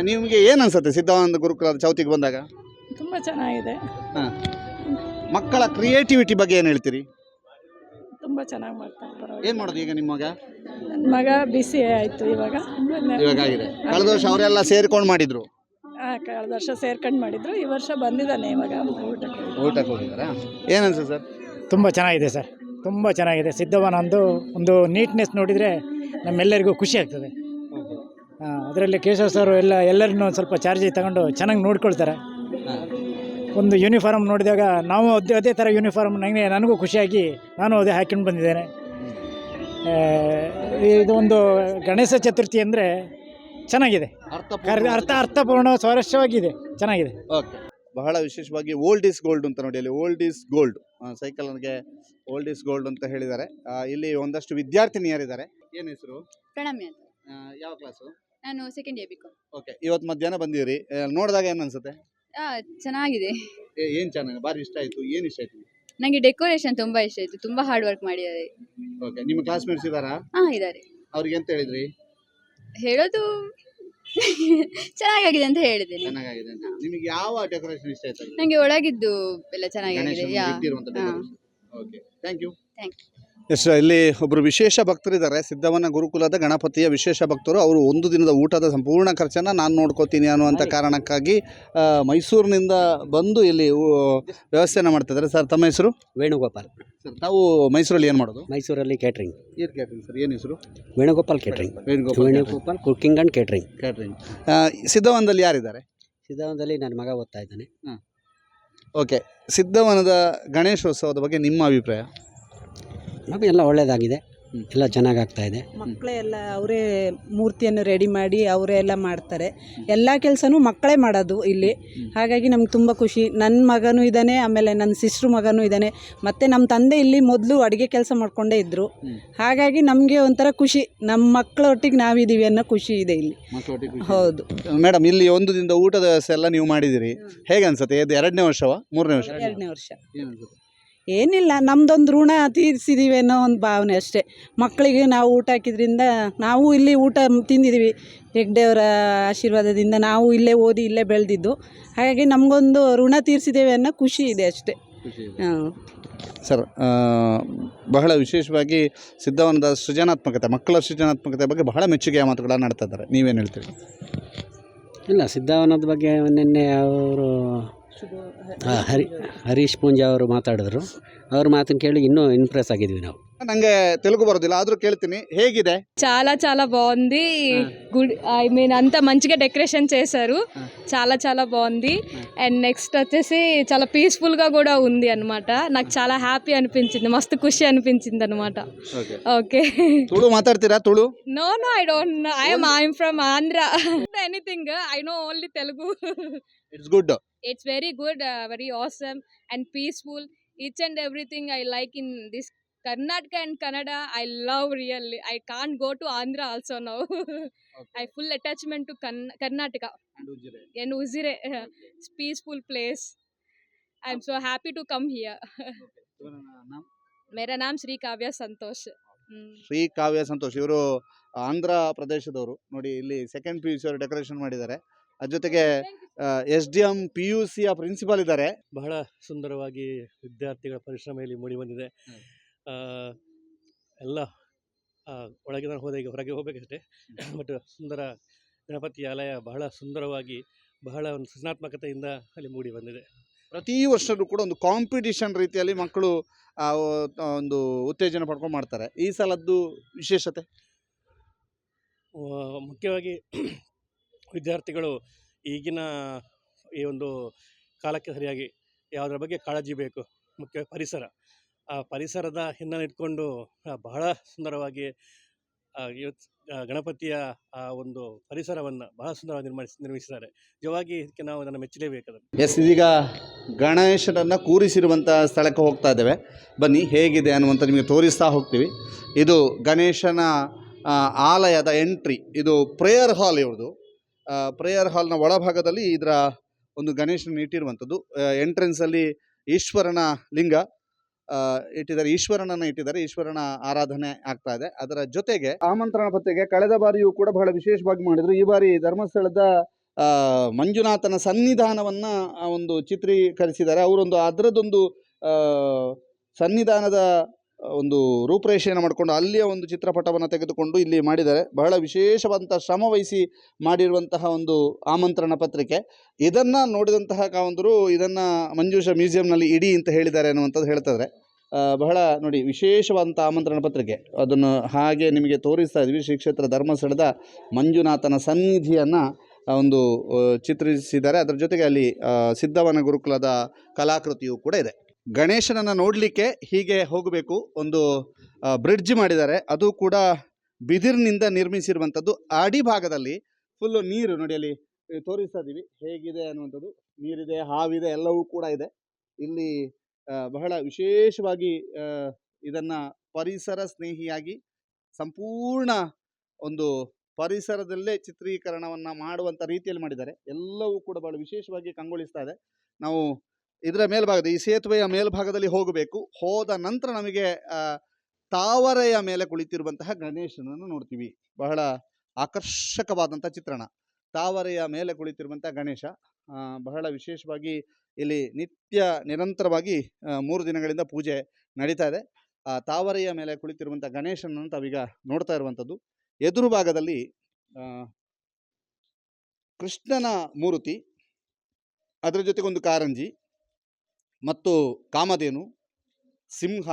ನಿಮಗೆ ಏನು ಅನ್ಸುತ್ತೆ ಸಿದ್ಧಾನಂದ ಗುರುಕುಲದ ಚೌತಿಗೆ ಬಂದಾಗ? ತುಂಬ ಚೆನ್ನಾಗಿದೆ. ಮಕ್ಕಳ ಕ್ರಿಯೇಟಿವಿಟಿ ಬಗ್ಗೆ ಏನು ಹೇಳ್ತೀರಿ? ತುಂಬ ಚೆನ್ನಾಗಿ ಮಾಡ್ತಾರೆ ಪರವಾಗಿಲ್ಲ ಏನು ಮಾಡೋದು ಈಗ ನಿಮ್ಮ ಮಗ? ನನ್ನ ಮಗ ಬಿ ಸಿ ಎ ಆಯಿತು ಇವಾಗ. ಇವಾಗ ಆಗಿದೆ. ಕಳೆದ ವರ್ಷ ಅವರೆಲ್ಲ ಸೇರ್ಕೊಂಡು ಮಾಡಿದ್ರು. ಕಳೆದ ವರ್ಷ ಸೇರ್ಕೊಂಡು ಮಾಡಿದ್ರು ಈ ವರ್ಷ ಬಂದಿದ್ದಾನೆ ಇವಾಗ ಊಟಕ್ಕೆ. ಊಟಕ್ಕೆ ಹೋಗಿದ್ದಾರಾ? ಏನು ಅನ್ಸುತ್ತೆ ಸರ್? ತುಂಬ ಚೆನ್ನಾಗಿದೆ ಸರ್. ತುಂಬ ಚೆನ್ನಾಗಿದೆ. ಸಿದ್ಧವನ ಒಂದು ಒಂದು ನೀಟ್ನೆಸ್ ನೋಡಿದರೆ ನಮ್ಮೆಲ್ಲರಿಗೂ ಖುಷಿ ಆಗ್ತದೆ. ಅದರಲ್ಲಿ ಕೇಶವ ಸರ್ ಎಲ್ಲ ಎಲ್ಲರನ್ನೂ ಒಂದು ಸ್ವಲ್ಪ ಚಾರ್ಜ್ ತಗೊಂಡು ಚೆನ್ನಾಗಿ ನೋಡ್ಕೊಳ್ತಾರೆ. ಒಂದು ಯೂನಿಫಾರ್ಮ್ ನೋಡಿದಾಗ ನಾವು ಅದೇ ಅದೇ ಥರ ಯೂನಿಫಾರ್ಮ್ ನನಗೆ ನನಗೂ ಖುಷಿಯಾಗಿ ನಾನು ಅದೇ ಹಾಕ್ಕೊಂಡು ಬಂದಿದ್ದೇನೆ. ಇದು ಒಂದು ಗಣೇಶ ಚತುರ್ಥಿ ಅಂದರೆ ಚೆನ್ನಾಗಿದೆ. ಕರ್- ಅರ್ಥ ಅರ್ಥಪೂರ್ಣ ಸ್ವಾರಸ್ಯವಾಗಿದೆ. ಚೆನ್ನಾಗಿದೆ. ಓಕೆ. ಬಹಳ ವಿಶೇಷವಾಗಿ ಓಲ್ಡ್ ಈಸ್ ಗೋಲ್ಡ್ ಅಂತ ನೋಡಿ ಅಲ್ಲಿ ಓಲ್ಡ್ ಈಸ್ ಗೋಲ್ಡ್ ಸೈಕಲ್ ನನಗೆ ಓಲ್ಡ್ ಈಸ್ ಗೋಲ್ಡ್ ಅಂತ ಹೇಳಿದ್ದಾರೆ. ಆ, ಇಲ್ಲಿ ಒಂದಷ್ಟು ವಿದ್ಯಾರ್ಥಿನಿಯರಿದ್ದಾರೆ. ಏನು ಹೆಸರು? ಪ್ರಣಮ್ಯ ಅಂತ. ಆ, ಯಾವ ಕ್ಲಾಸು ನಾನು ಸೆಕೆಂಡ್ ಇಯರ್ ಬಿಕಾಮ್ ಓಕೆ ಇವತ್ತು ಮಧ್ಯಾಹ್ನ ಬಂದಿರಿ. ನೋಡಿದಾಗ ಏನು ಅನ್ಸುತ್ತೆ? ಚೆನ್ನಾಗಿದೆ. ಏನು ಚೆನ್ನಾಗಿ ಭಾರಿ ಇಷ್ಟ ಆಯ್ತು. ಏನು ಇಷ್ಟ ಆಯ್ತು? ನನಗೆ ಡೆಕೋರೇಷನ್ ತುಂಬಾ ಇಷ್ಟ ಆಯ್ತು. ತುಂಬಾ ಹಾರ್ಡ್ ವರ್ಕ್ ಮಾಡಿದ್ದಾರೆ. ಓಕೆ ನಿಮ್ಮ ಕ್ಲಾಸ್ಮೇಟ್ಸ್ ಇದ್ದಾರಾ? ಹಾ ಇದ್ದಾರೆ. ಅವ್ರಿಗೆ ಎಂತ ಹೇಳಿದ್ರಿ? ಹೇಳೋದು ಚೆನ್ನಾಗಿದೆ ಅಂತ ಹೇಳಿದೆ ಚೆನ್ನಾಗಿದೆ ಅಂತ. ನಿಮಗೆ ಯಾವ ಡೆಕೋರೇಷನ್ ಇಷ್ಟ ಆಯ್ತು? ನನಗೆ ಒಳಗಿದ್ದು ಎಲ್ಲ ಚೆನ್ನಾಗಿದೆ yeah thank you thank you yes ಇಲ್ಲಿ ಒಬ್ಬರು ವಿಶೇಷ ಭಕ್ತರಿದ್ದಾರೆ ಸಿದ್ದವನ ಗುರುಕುಲದ ಗಣಪತಿಯ ವಿಶೇಷ ಭಕ್ತರು. ಅವರು ಒಂದು ದಿನದ ಊಟದ ಸಂಪೂರ್ಣ ಖರ್ಚನ್ನು ನಾನು ನೋಡ್ಕೋತೀನಿ ಅನ್ನುವಂಥ ಕಾರಣಕ್ಕಾಗಿ ಮೈಸೂರಿನಿಂದ ಬಂದು ಇಲ್ಲಿ ವ್ಯವಸ್ಥೆಯನ್ನು ವ್ಯವಸ್ಥೆನ ಮಾಡ್ತಿದ್ದಾರೆ ಸರ್ ತಮ್ಮ ಹೆಸರು? ವೇಣುಗೋಪಾಲ್. ಸರ್ ತಾವು ಮೈಸೂರಲ್ಲಿ ಏನು ಮಾಡೋದು? ಮೈಸೂರಲ್ಲಿ ಕೇಟ್ರಿಂಗ್ ಏನು ಕೇಟ್ರಿಂಗ್ ಸರ್? ಏನು ಹೆಸರು? Venugopal catering Venugopal Venugopal cooking and catering catering ಸಿದ್ಧವನದಲ್ಲಿ ಯಾರಿದ್ದಾರೆ? ಸಿದ್ಧವನದಲ್ಲಿ ನನ್ನ ಮಗ ಓದ್ತಾ ಇದ್ದಾನೆ. ಓಕೆ. ಸಿದ್ಧವನದ ಗಣೇಶೋತ್ಸವದ ಬಗ್ಗೆ ನಿಮ್ಮ ಅಭಿಪ್ರಾಯ? ನಮಗೆ ಎಲ್ಲ ಒಳ್ಳೆಯದಾಗಿದೆ ಎಲ್ಲ ಚೆನ್ನಾಗಿ ಆಗ್ತಾ ಇದೆ. ಮಕ್ಕಳೇ ಎಲ್ಲ ಅವರೇ ಮೂರ್ತಿಯನ್ನು ರೆಡಿ ಮಾಡಿ ಅವರೇ ಎಲ್ಲ ಮಾಡ್ತಾರೆ. ಎಲ್ಲ ಕೆಲಸನೂ ಮಕ್ಕಳೇ ಮಾಡೋದು ಇಲ್ಲಿ. ಹಾಗಾಗಿ ನಮ್ಗೆ ತುಂಬ ಖುಷಿ. ನನ್ನ ಮಗನೂ ಇದ್ದಾನೆ ಆಮೇಲೆ ನನ್ನ ಸಿಸ್ಟ್ರು ಮಗನೂ ಇದ್ದಾನೆ. ಮತ್ತು ನಮ್ಮ ತಂದೆ ಇಲ್ಲಿ ಮೊದಲು ಅಡುಗೆ ಕೆಲಸ ಮಾಡಿಕೊಂಡೇ ಇದ್ದರು ಹಾಗಾಗಿ ನಮಗೆ ಒಂಥರ ಖುಷಿ. ನಮ್ಮ ಮಕ್ಕಳೊಟ್ಟಿಗೆ ನಾವಿದ್ದೀವಿ ಅನ್ನೋ ಖುಷಿ ಇದೆ ಇಲ್ಲಿ. ಹೌದು. ಮೇಡಮ್ ಇಲ್ಲಿ ಒಂದು ದಿನದ ಊಟದ ವ್ಯವಸ್ಥೆ ಎಲ್ಲ ನೀವು ಮಾಡಿದಿರಿ ಹೇಗೆ ಅನ್ಸುತ್ತೆ? ಇದು ಎರಡನೇ ವರ್ಷವಾ? ಮೂರನೇ ವರ್ಷ? ಎರಡನೇ ವರ್ಷ. ಏನಿಲ್ಲ ನಮ್ದೊಂದು ಋಣ ತೀರಿಸಿದ್ದೀವಿ ಅನ್ನೋ ಒಂದು ಭಾವನೆ ಅಷ್ಟೇ. ಮಕ್ಕಳಿಗೆ ನಾವು ಊಟ ಹಾಕಿದ್ರಿಂದ ನಾವು ಇಲ್ಲಿ ಊಟ ತಿಂದಿದ್ದೀವಿ ಹೆಗ್ಡೆಯವರ ಆಶೀರ್ವಾದದಿಂದ ನಾವು ಇಲ್ಲೇ ಓದಿ ಇಲ್ಲೇ ಬೆಳೆದಿದ್ದು. ಹಾಗಾಗಿ ನಮಗೊಂದು ಋಣ ತೀರಿಸಿದ್ದೇವೆ ಅನ್ನೋ ಖುಷಿ ಇದೆ ಅಷ್ಟೇ. ಹಾಂ ಸರ್ ಬಹಳ ವಿಶೇಷವಾಗಿ ಸಿದ್ಧವನದ ಸೃಜನಾತ್ಮಕತೆ ಮಕ್ಕಳ ಸೃಜನಾತ್ಮಕತೆ ಬಗ್ಗೆ ಬಹಳ ಮೆಚ್ಚುಗೆಯ ಮಾತುಗಳನ್ನು ಆಡ್ತಾ ಇದ್ದಾರೆ. ನೀವೇನು ಹೇಳ್ತೀರಿ? ಇಲ್ಲ ಸಿದ್ಧವನದ ಬಗ್ಗೆ ನಿನ್ನೆ ಅವರು ಹರಿ ಹರೀಶ್ ಪೂಂಜಾ ಅವರು ಮಾತಾಡಿದ್ರು ಅವ್ರ ಮಾತನ್ನು ಕೇಳಿ ಇನ್ನೂ ಇಂಪ್ರೆಸ್ ಆಗಿದ್ವಿ ನಾವು ನನಗೆ ತೆಲುಗು ಬರೋದಿಲ್ಲ ಆದರೂ ಕೇಳ್ತೀನಿ ಹೇಗಿದೆ చాలా చాలా బాగుంది గుడ్ ఐ మీన్ అంత మంచిగా డెకరేషన్ చేశారు చాలా చాలా బాగుంది అండ్ నెక్స్ట్ వచ్చేసి చాలా పీస్ఫుల్గా కూడా ఉంది అనమాట నాకు చాలా హ్యాపీ అనిపించింది మస్తు ఖుషి అనిపించింది అనమాట ಓಕೆ ఓకే ತುಳು ಮಾತಾಡ್ತೀರಾ Tulu no no I don't know I'm I'm from Andhra anything I know only Telugu it's good it's very good uh, very awesome and peaceful each and everything i like in this karnataka and kannada i love really i can't go to andhra also now i full attachment to Karn- karnataka and ujire it's peaceful place i'm so happy to come here मेरा नाम श्री काव्या संतोष हम्म. ಶ್ರೀ ಕಾವ್ಯ ಸಂತೋಷ್ ಇವರು ಆಂಧ್ರ ಪ್ರದೇಶದವರು ನೋಡಿ ಇಲ್ಲಿ second P U C ಅವರು decoration ಮಾಡಿದ್ದಾರೆ ಅದ್ರ ಜೊತೆಗೆ S D M P U ಸಿಯ ಪ್ರಿನ್ಸಿಪಾಲ್ ಇದ್ದಾರೆ. ಬಹಳ ಸುಂದರವಾಗಿ ವಿದ್ಯಾರ್ಥಿಗಳ ಪರಿಶ್ರಮ ಇಲ್ಲಿ ಮೂಡಿ ಬಂದಿದೆ. ಎಲ್ಲ ಒಳಗಿನ ಒಳಗೆ ನಾನು ಹೋದ ಈಗ ಹೊರಗೆ ಹೋಗಬೇಕಷ್ಟೇ. ಬಟ್ ಸುಂದರ ಗಣಪತಿ ಆಲಯ ಬಹಳ ಸುಂದರವಾಗಿ ಬಹಳ ಒಂದು ಸೃಜನಾತ್ಮಕತೆಯಿಂದ ಅಲ್ಲಿ ಮೂಡಿ ಬಂದಿದೆ. ಪ್ರತಿ ವರ್ಷವೂ ಕೂಡ ಒಂದು ಕಾಂಪಿಟಿಷನ್ ರೀತಿಯಲ್ಲಿ ಮಕ್ಕಳು ಒಂದು ಉತ್ತೇಜನ ಪಡ್ಕೊಂಡು ಮಾಡ್ತಾರೆ. ಈ ಸಲದ್ದು ವಿಶೇಷತೆ? ಮುಖ್ಯವಾಗಿ ವಿದ್ಯಾರ್ಥಿಗಳು ಈಗಿನ ಈ ಒಂದು ಕಾಲಕ್ಕೆ ಸರಿಯಾಗಿ ಯಾವುದ್ರ ಬಗ್ಗೆ ಕಾಳಜಿ ಬೇಕು, ಮುಖ್ಯ ಪರಿಸರ. ಆ ಪರಿಸರದ ಹಿನ್ನೆಲೆ ಇಟ್ಕೊಂಡು ಬಹಳ ಸುಂದರವಾಗಿ ಗಣಪತಿಯ ಆ ಒಂದು ಪರಿಸರವನ್ನು ಬಹಳ ಸುಂದರವಾಗಿ ನಿರ್ಮಿಸಿ ನಿರ್ಮಿಸಿದ್ದಾರೆ. ನಿಜವಾಗಿ ಇದಕ್ಕೆ ನಾವು ಅದನ್ನು ಮೆಚ್ಚಲೇಬೇಕು ಎಸ್, ಇದೀಗ ಗಣೇಶನನ್ನು ಕೂರಿಸಿರುವಂಥ ಸ್ಥಳಕ್ಕೆ ಹೋಗ್ತಾ ಇದ್ದೇವೆ. ಬನ್ನಿ, ಹೇಗಿದೆ ಅನ್ನುವಂಥ ನಿಮಗೆ ತೋರಿಸ್ತಾ ಹೋಗ್ತೀವಿ. ಇದು ಗಣೇಶನ ಆಲಯದ ಎಂಟ್ರಿ, ಇದು ಪ್ರೇಯರ್ ಹಾಲ್ ಇವ್ರದ್ದು ಪ್ರೇಯರ್ ಹಾಲ್ನ ಒಳಭಾಗದಲ್ಲಿ ಇದರ ಒಂದು ಗಣೇಶನ ಇಟ್ಟಿರುವಂಥದ್ದು. ಎಂಟ್ರೆನ್ಸಲ್ಲಿ ಈಶ್ವರನ ಲಿಂಗ ಇಟ್ಟಿದ್ದಾರೆ. ಈಶ್ವರನನ್ನು ಇಟ್ಟಿದ್ದಾರೆ. ಈಶ್ವರನ ಆರಾಧನೆ ಆಗ್ತಾ ಇದೆ. ಅದರ ಜೊತೆಗೆ ಆಮಂತ್ರಣ ಪತ್ರಿಕೆ ಕಳೆದ ಬಾರಿಯೂ ಕೂಡ ಬಹಳ ವಿಶೇಷವಾಗಿ ಮಾಡಿದ್ರು. ಈ ಬಾರಿ ಧರ್ಮಸ್ಥಳದ ಮಂಜುನಾಥನ ಸನ್ನಿಧಾನವನ್ನ ಒಂದು ಚಿತ್ರೀಕರಿಸಿದ್ದಾರೆ. ಅವರೊಂದು ಅದರದೊಂದು ಸನ್ನಿಧಾನದ ಒಂದು ರೂಪರೇಷೆಯನ್ನು ಮಾಡಿಕೊಂಡು ಅಲ್ಲಿಯ ಒಂದು ಚಿತ್ರಪಟವನ್ನು ತೆಗೆದುಕೊಂಡು ಇಲ್ಲಿ ಮಾಡಿದ್ದಾರೆ. ಬಹಳ ವಿಶೇಷವಾದಂಥ ಶ್ರಮ ವಹಿಸಿ ಮಾಡಿರುವಂತಹ ಒಂದು ಆಮಂತ್ರಣ ಪತ್ರಿಕೆ. ಇದನ್ನು ನೋಡಿದಂತಹ ಕಾವಂದರು ಇದನ್ನು ಮಂಜೂಷ ಮ್ಯೂಸಿಯಂನಲ್ಲಿ ಇಡಿ ಅಂತ ಹೇಳಿದ್ದಾರೆ ಅನ್ನುವಂಥದ್ದು ಹೇಳ್ತಾರೆ ಬಹಳ ನೋಡಿ ವಿಶೇಷವಾದಂಥ ಆಮಂತ್ರಣ ಪತ್ರಿಕೆ. ಅದನ್ನು ಹಾಗೆ ನಿಮಗೆ ತೋರಿಸ್ತಾ ಇದ್ವಿ. ಶ್ರೀ ಕ್ಷೇತ್ರ ಧರ್ಮಸ್ಥಳದ ಮಂಜುನಾಥನ ಸನ್ನಿಧಿಯನ್ನು ಒಂದು ಚಿತ್ರಿಸಿದ್ದಾರೆ. ಅದರ ಜೊತೆಗೆ ಅಲ್ಲಿ ಸಿದ್ಧವನ ಗುರುಕುಲದ ಕಲಾಕೃತಿಯು ಕೂಡ ಇದೆ. ಗಣೇಶನನ್ನು ನೋಡಲಿಕ್ಕೆ ಹೀಗೆ ಹೋಗಬೇಕು. ಒಂದು ಬ್ರಿಡ್ಜ್ ಮಾಡಿದ್ದಾರೆ. ಅದು ಕೂಡ ಬಿದಿರಿನಿಂದ ನಿರ್ಮಿಸಿರುವಂಥದ್ದು. ಅಡಿಭಾಗದಲ್ಲಿ ಫುಲ್ಲು ನೀರು, ನೋಡಿ ಅಲ್ಲಿ ತೋರಿಸ್ತಾ ಇದ್ದೀವಿ. ಹೇಗಿದೆ ಅನ್ನುವಂಥದ್ದು. ನೀರಿದೆ, ಹಾವಿದೆ, ಎಲ್ಲವೂ ಕೂಡ ಇದೆ. ಇಲ್ಲಿ ಬಹಳ ವಿಶೇಷವಾಗಿ ಇದನ್ನ ಪರಿಸರ ಸ್ನೇಹಿಯಾಗಿ, ಸಂಪೂರ್ಣ ಒಂದು ಪರಿಸರದಲ್ಲೇ ಚಿತ್ರೀಕರಣವನ್ನು ಮಾಡುವಂಥ ರೀತಿಯಲ್ಲಿ ಮಾಡಿದ್ದಾರೆ. ಎಲ್ಲವೂ ಕೂಡ ಬಹಳ ವಿಶೇಷವಾಗಿ ಕಂಗೊಳಿಸ್ತಾ ಇದೆ. ನಾವು ಇದರ ಮೇಲ್ಭಾಗದ, ಈ ಸೇತುವೆಯ ಮೇಲ್ಭಾಗದಲ್ಲಿ ಹೋಗಬೇಕು. ಹೋದ ನಂತರ ನಮಗೆ ತಾವರೆಯ ಮೇಲೆ ಕುಳಿತಿರುವಂತಹ ಗಣೇಶನನ್ನು ನೋಡ್ತೀವಿ. ಬಹಳ ಆಕರ್ಷಕವಾದಂಥ ಚಿತ್ರಣ. ತಾವರೆಯ ಮೇಲೆ ಕುಳಿತಿರುವಂತಹ ಗಣೇಶ ಬಹಳ ವಿಶೇಷವಾಗಿ ಇಲ್ಲಿ ನಿತ್ಯ ನಿರಂತರವಾಗಿ ಮೂರು ದಿನಗಳಿಂದ ಪೂಜೆ ನಡೀತಾ ಇದೆ. ಆ, ತಾವರೆಯ ಮೇಲೆ ಕುಳಿತಿರುವಂಥ ಗಣೇಶನನ್ನು ತಾವೀಗ ನೋಡ್ತಾ ಇರುವಂಥದ್ದು ಎದುರು ಭಾಗದಲ್ಲಿ ಕೃಷ್ಣನ ಮೂರ್ತಿ, ಅದರ ಜೊತೆಗೆ ಒಂದು ಕಾರಂಜಿ. ಮತ್ತು ಕಾಮಧೇನು, ಸಿಂಹ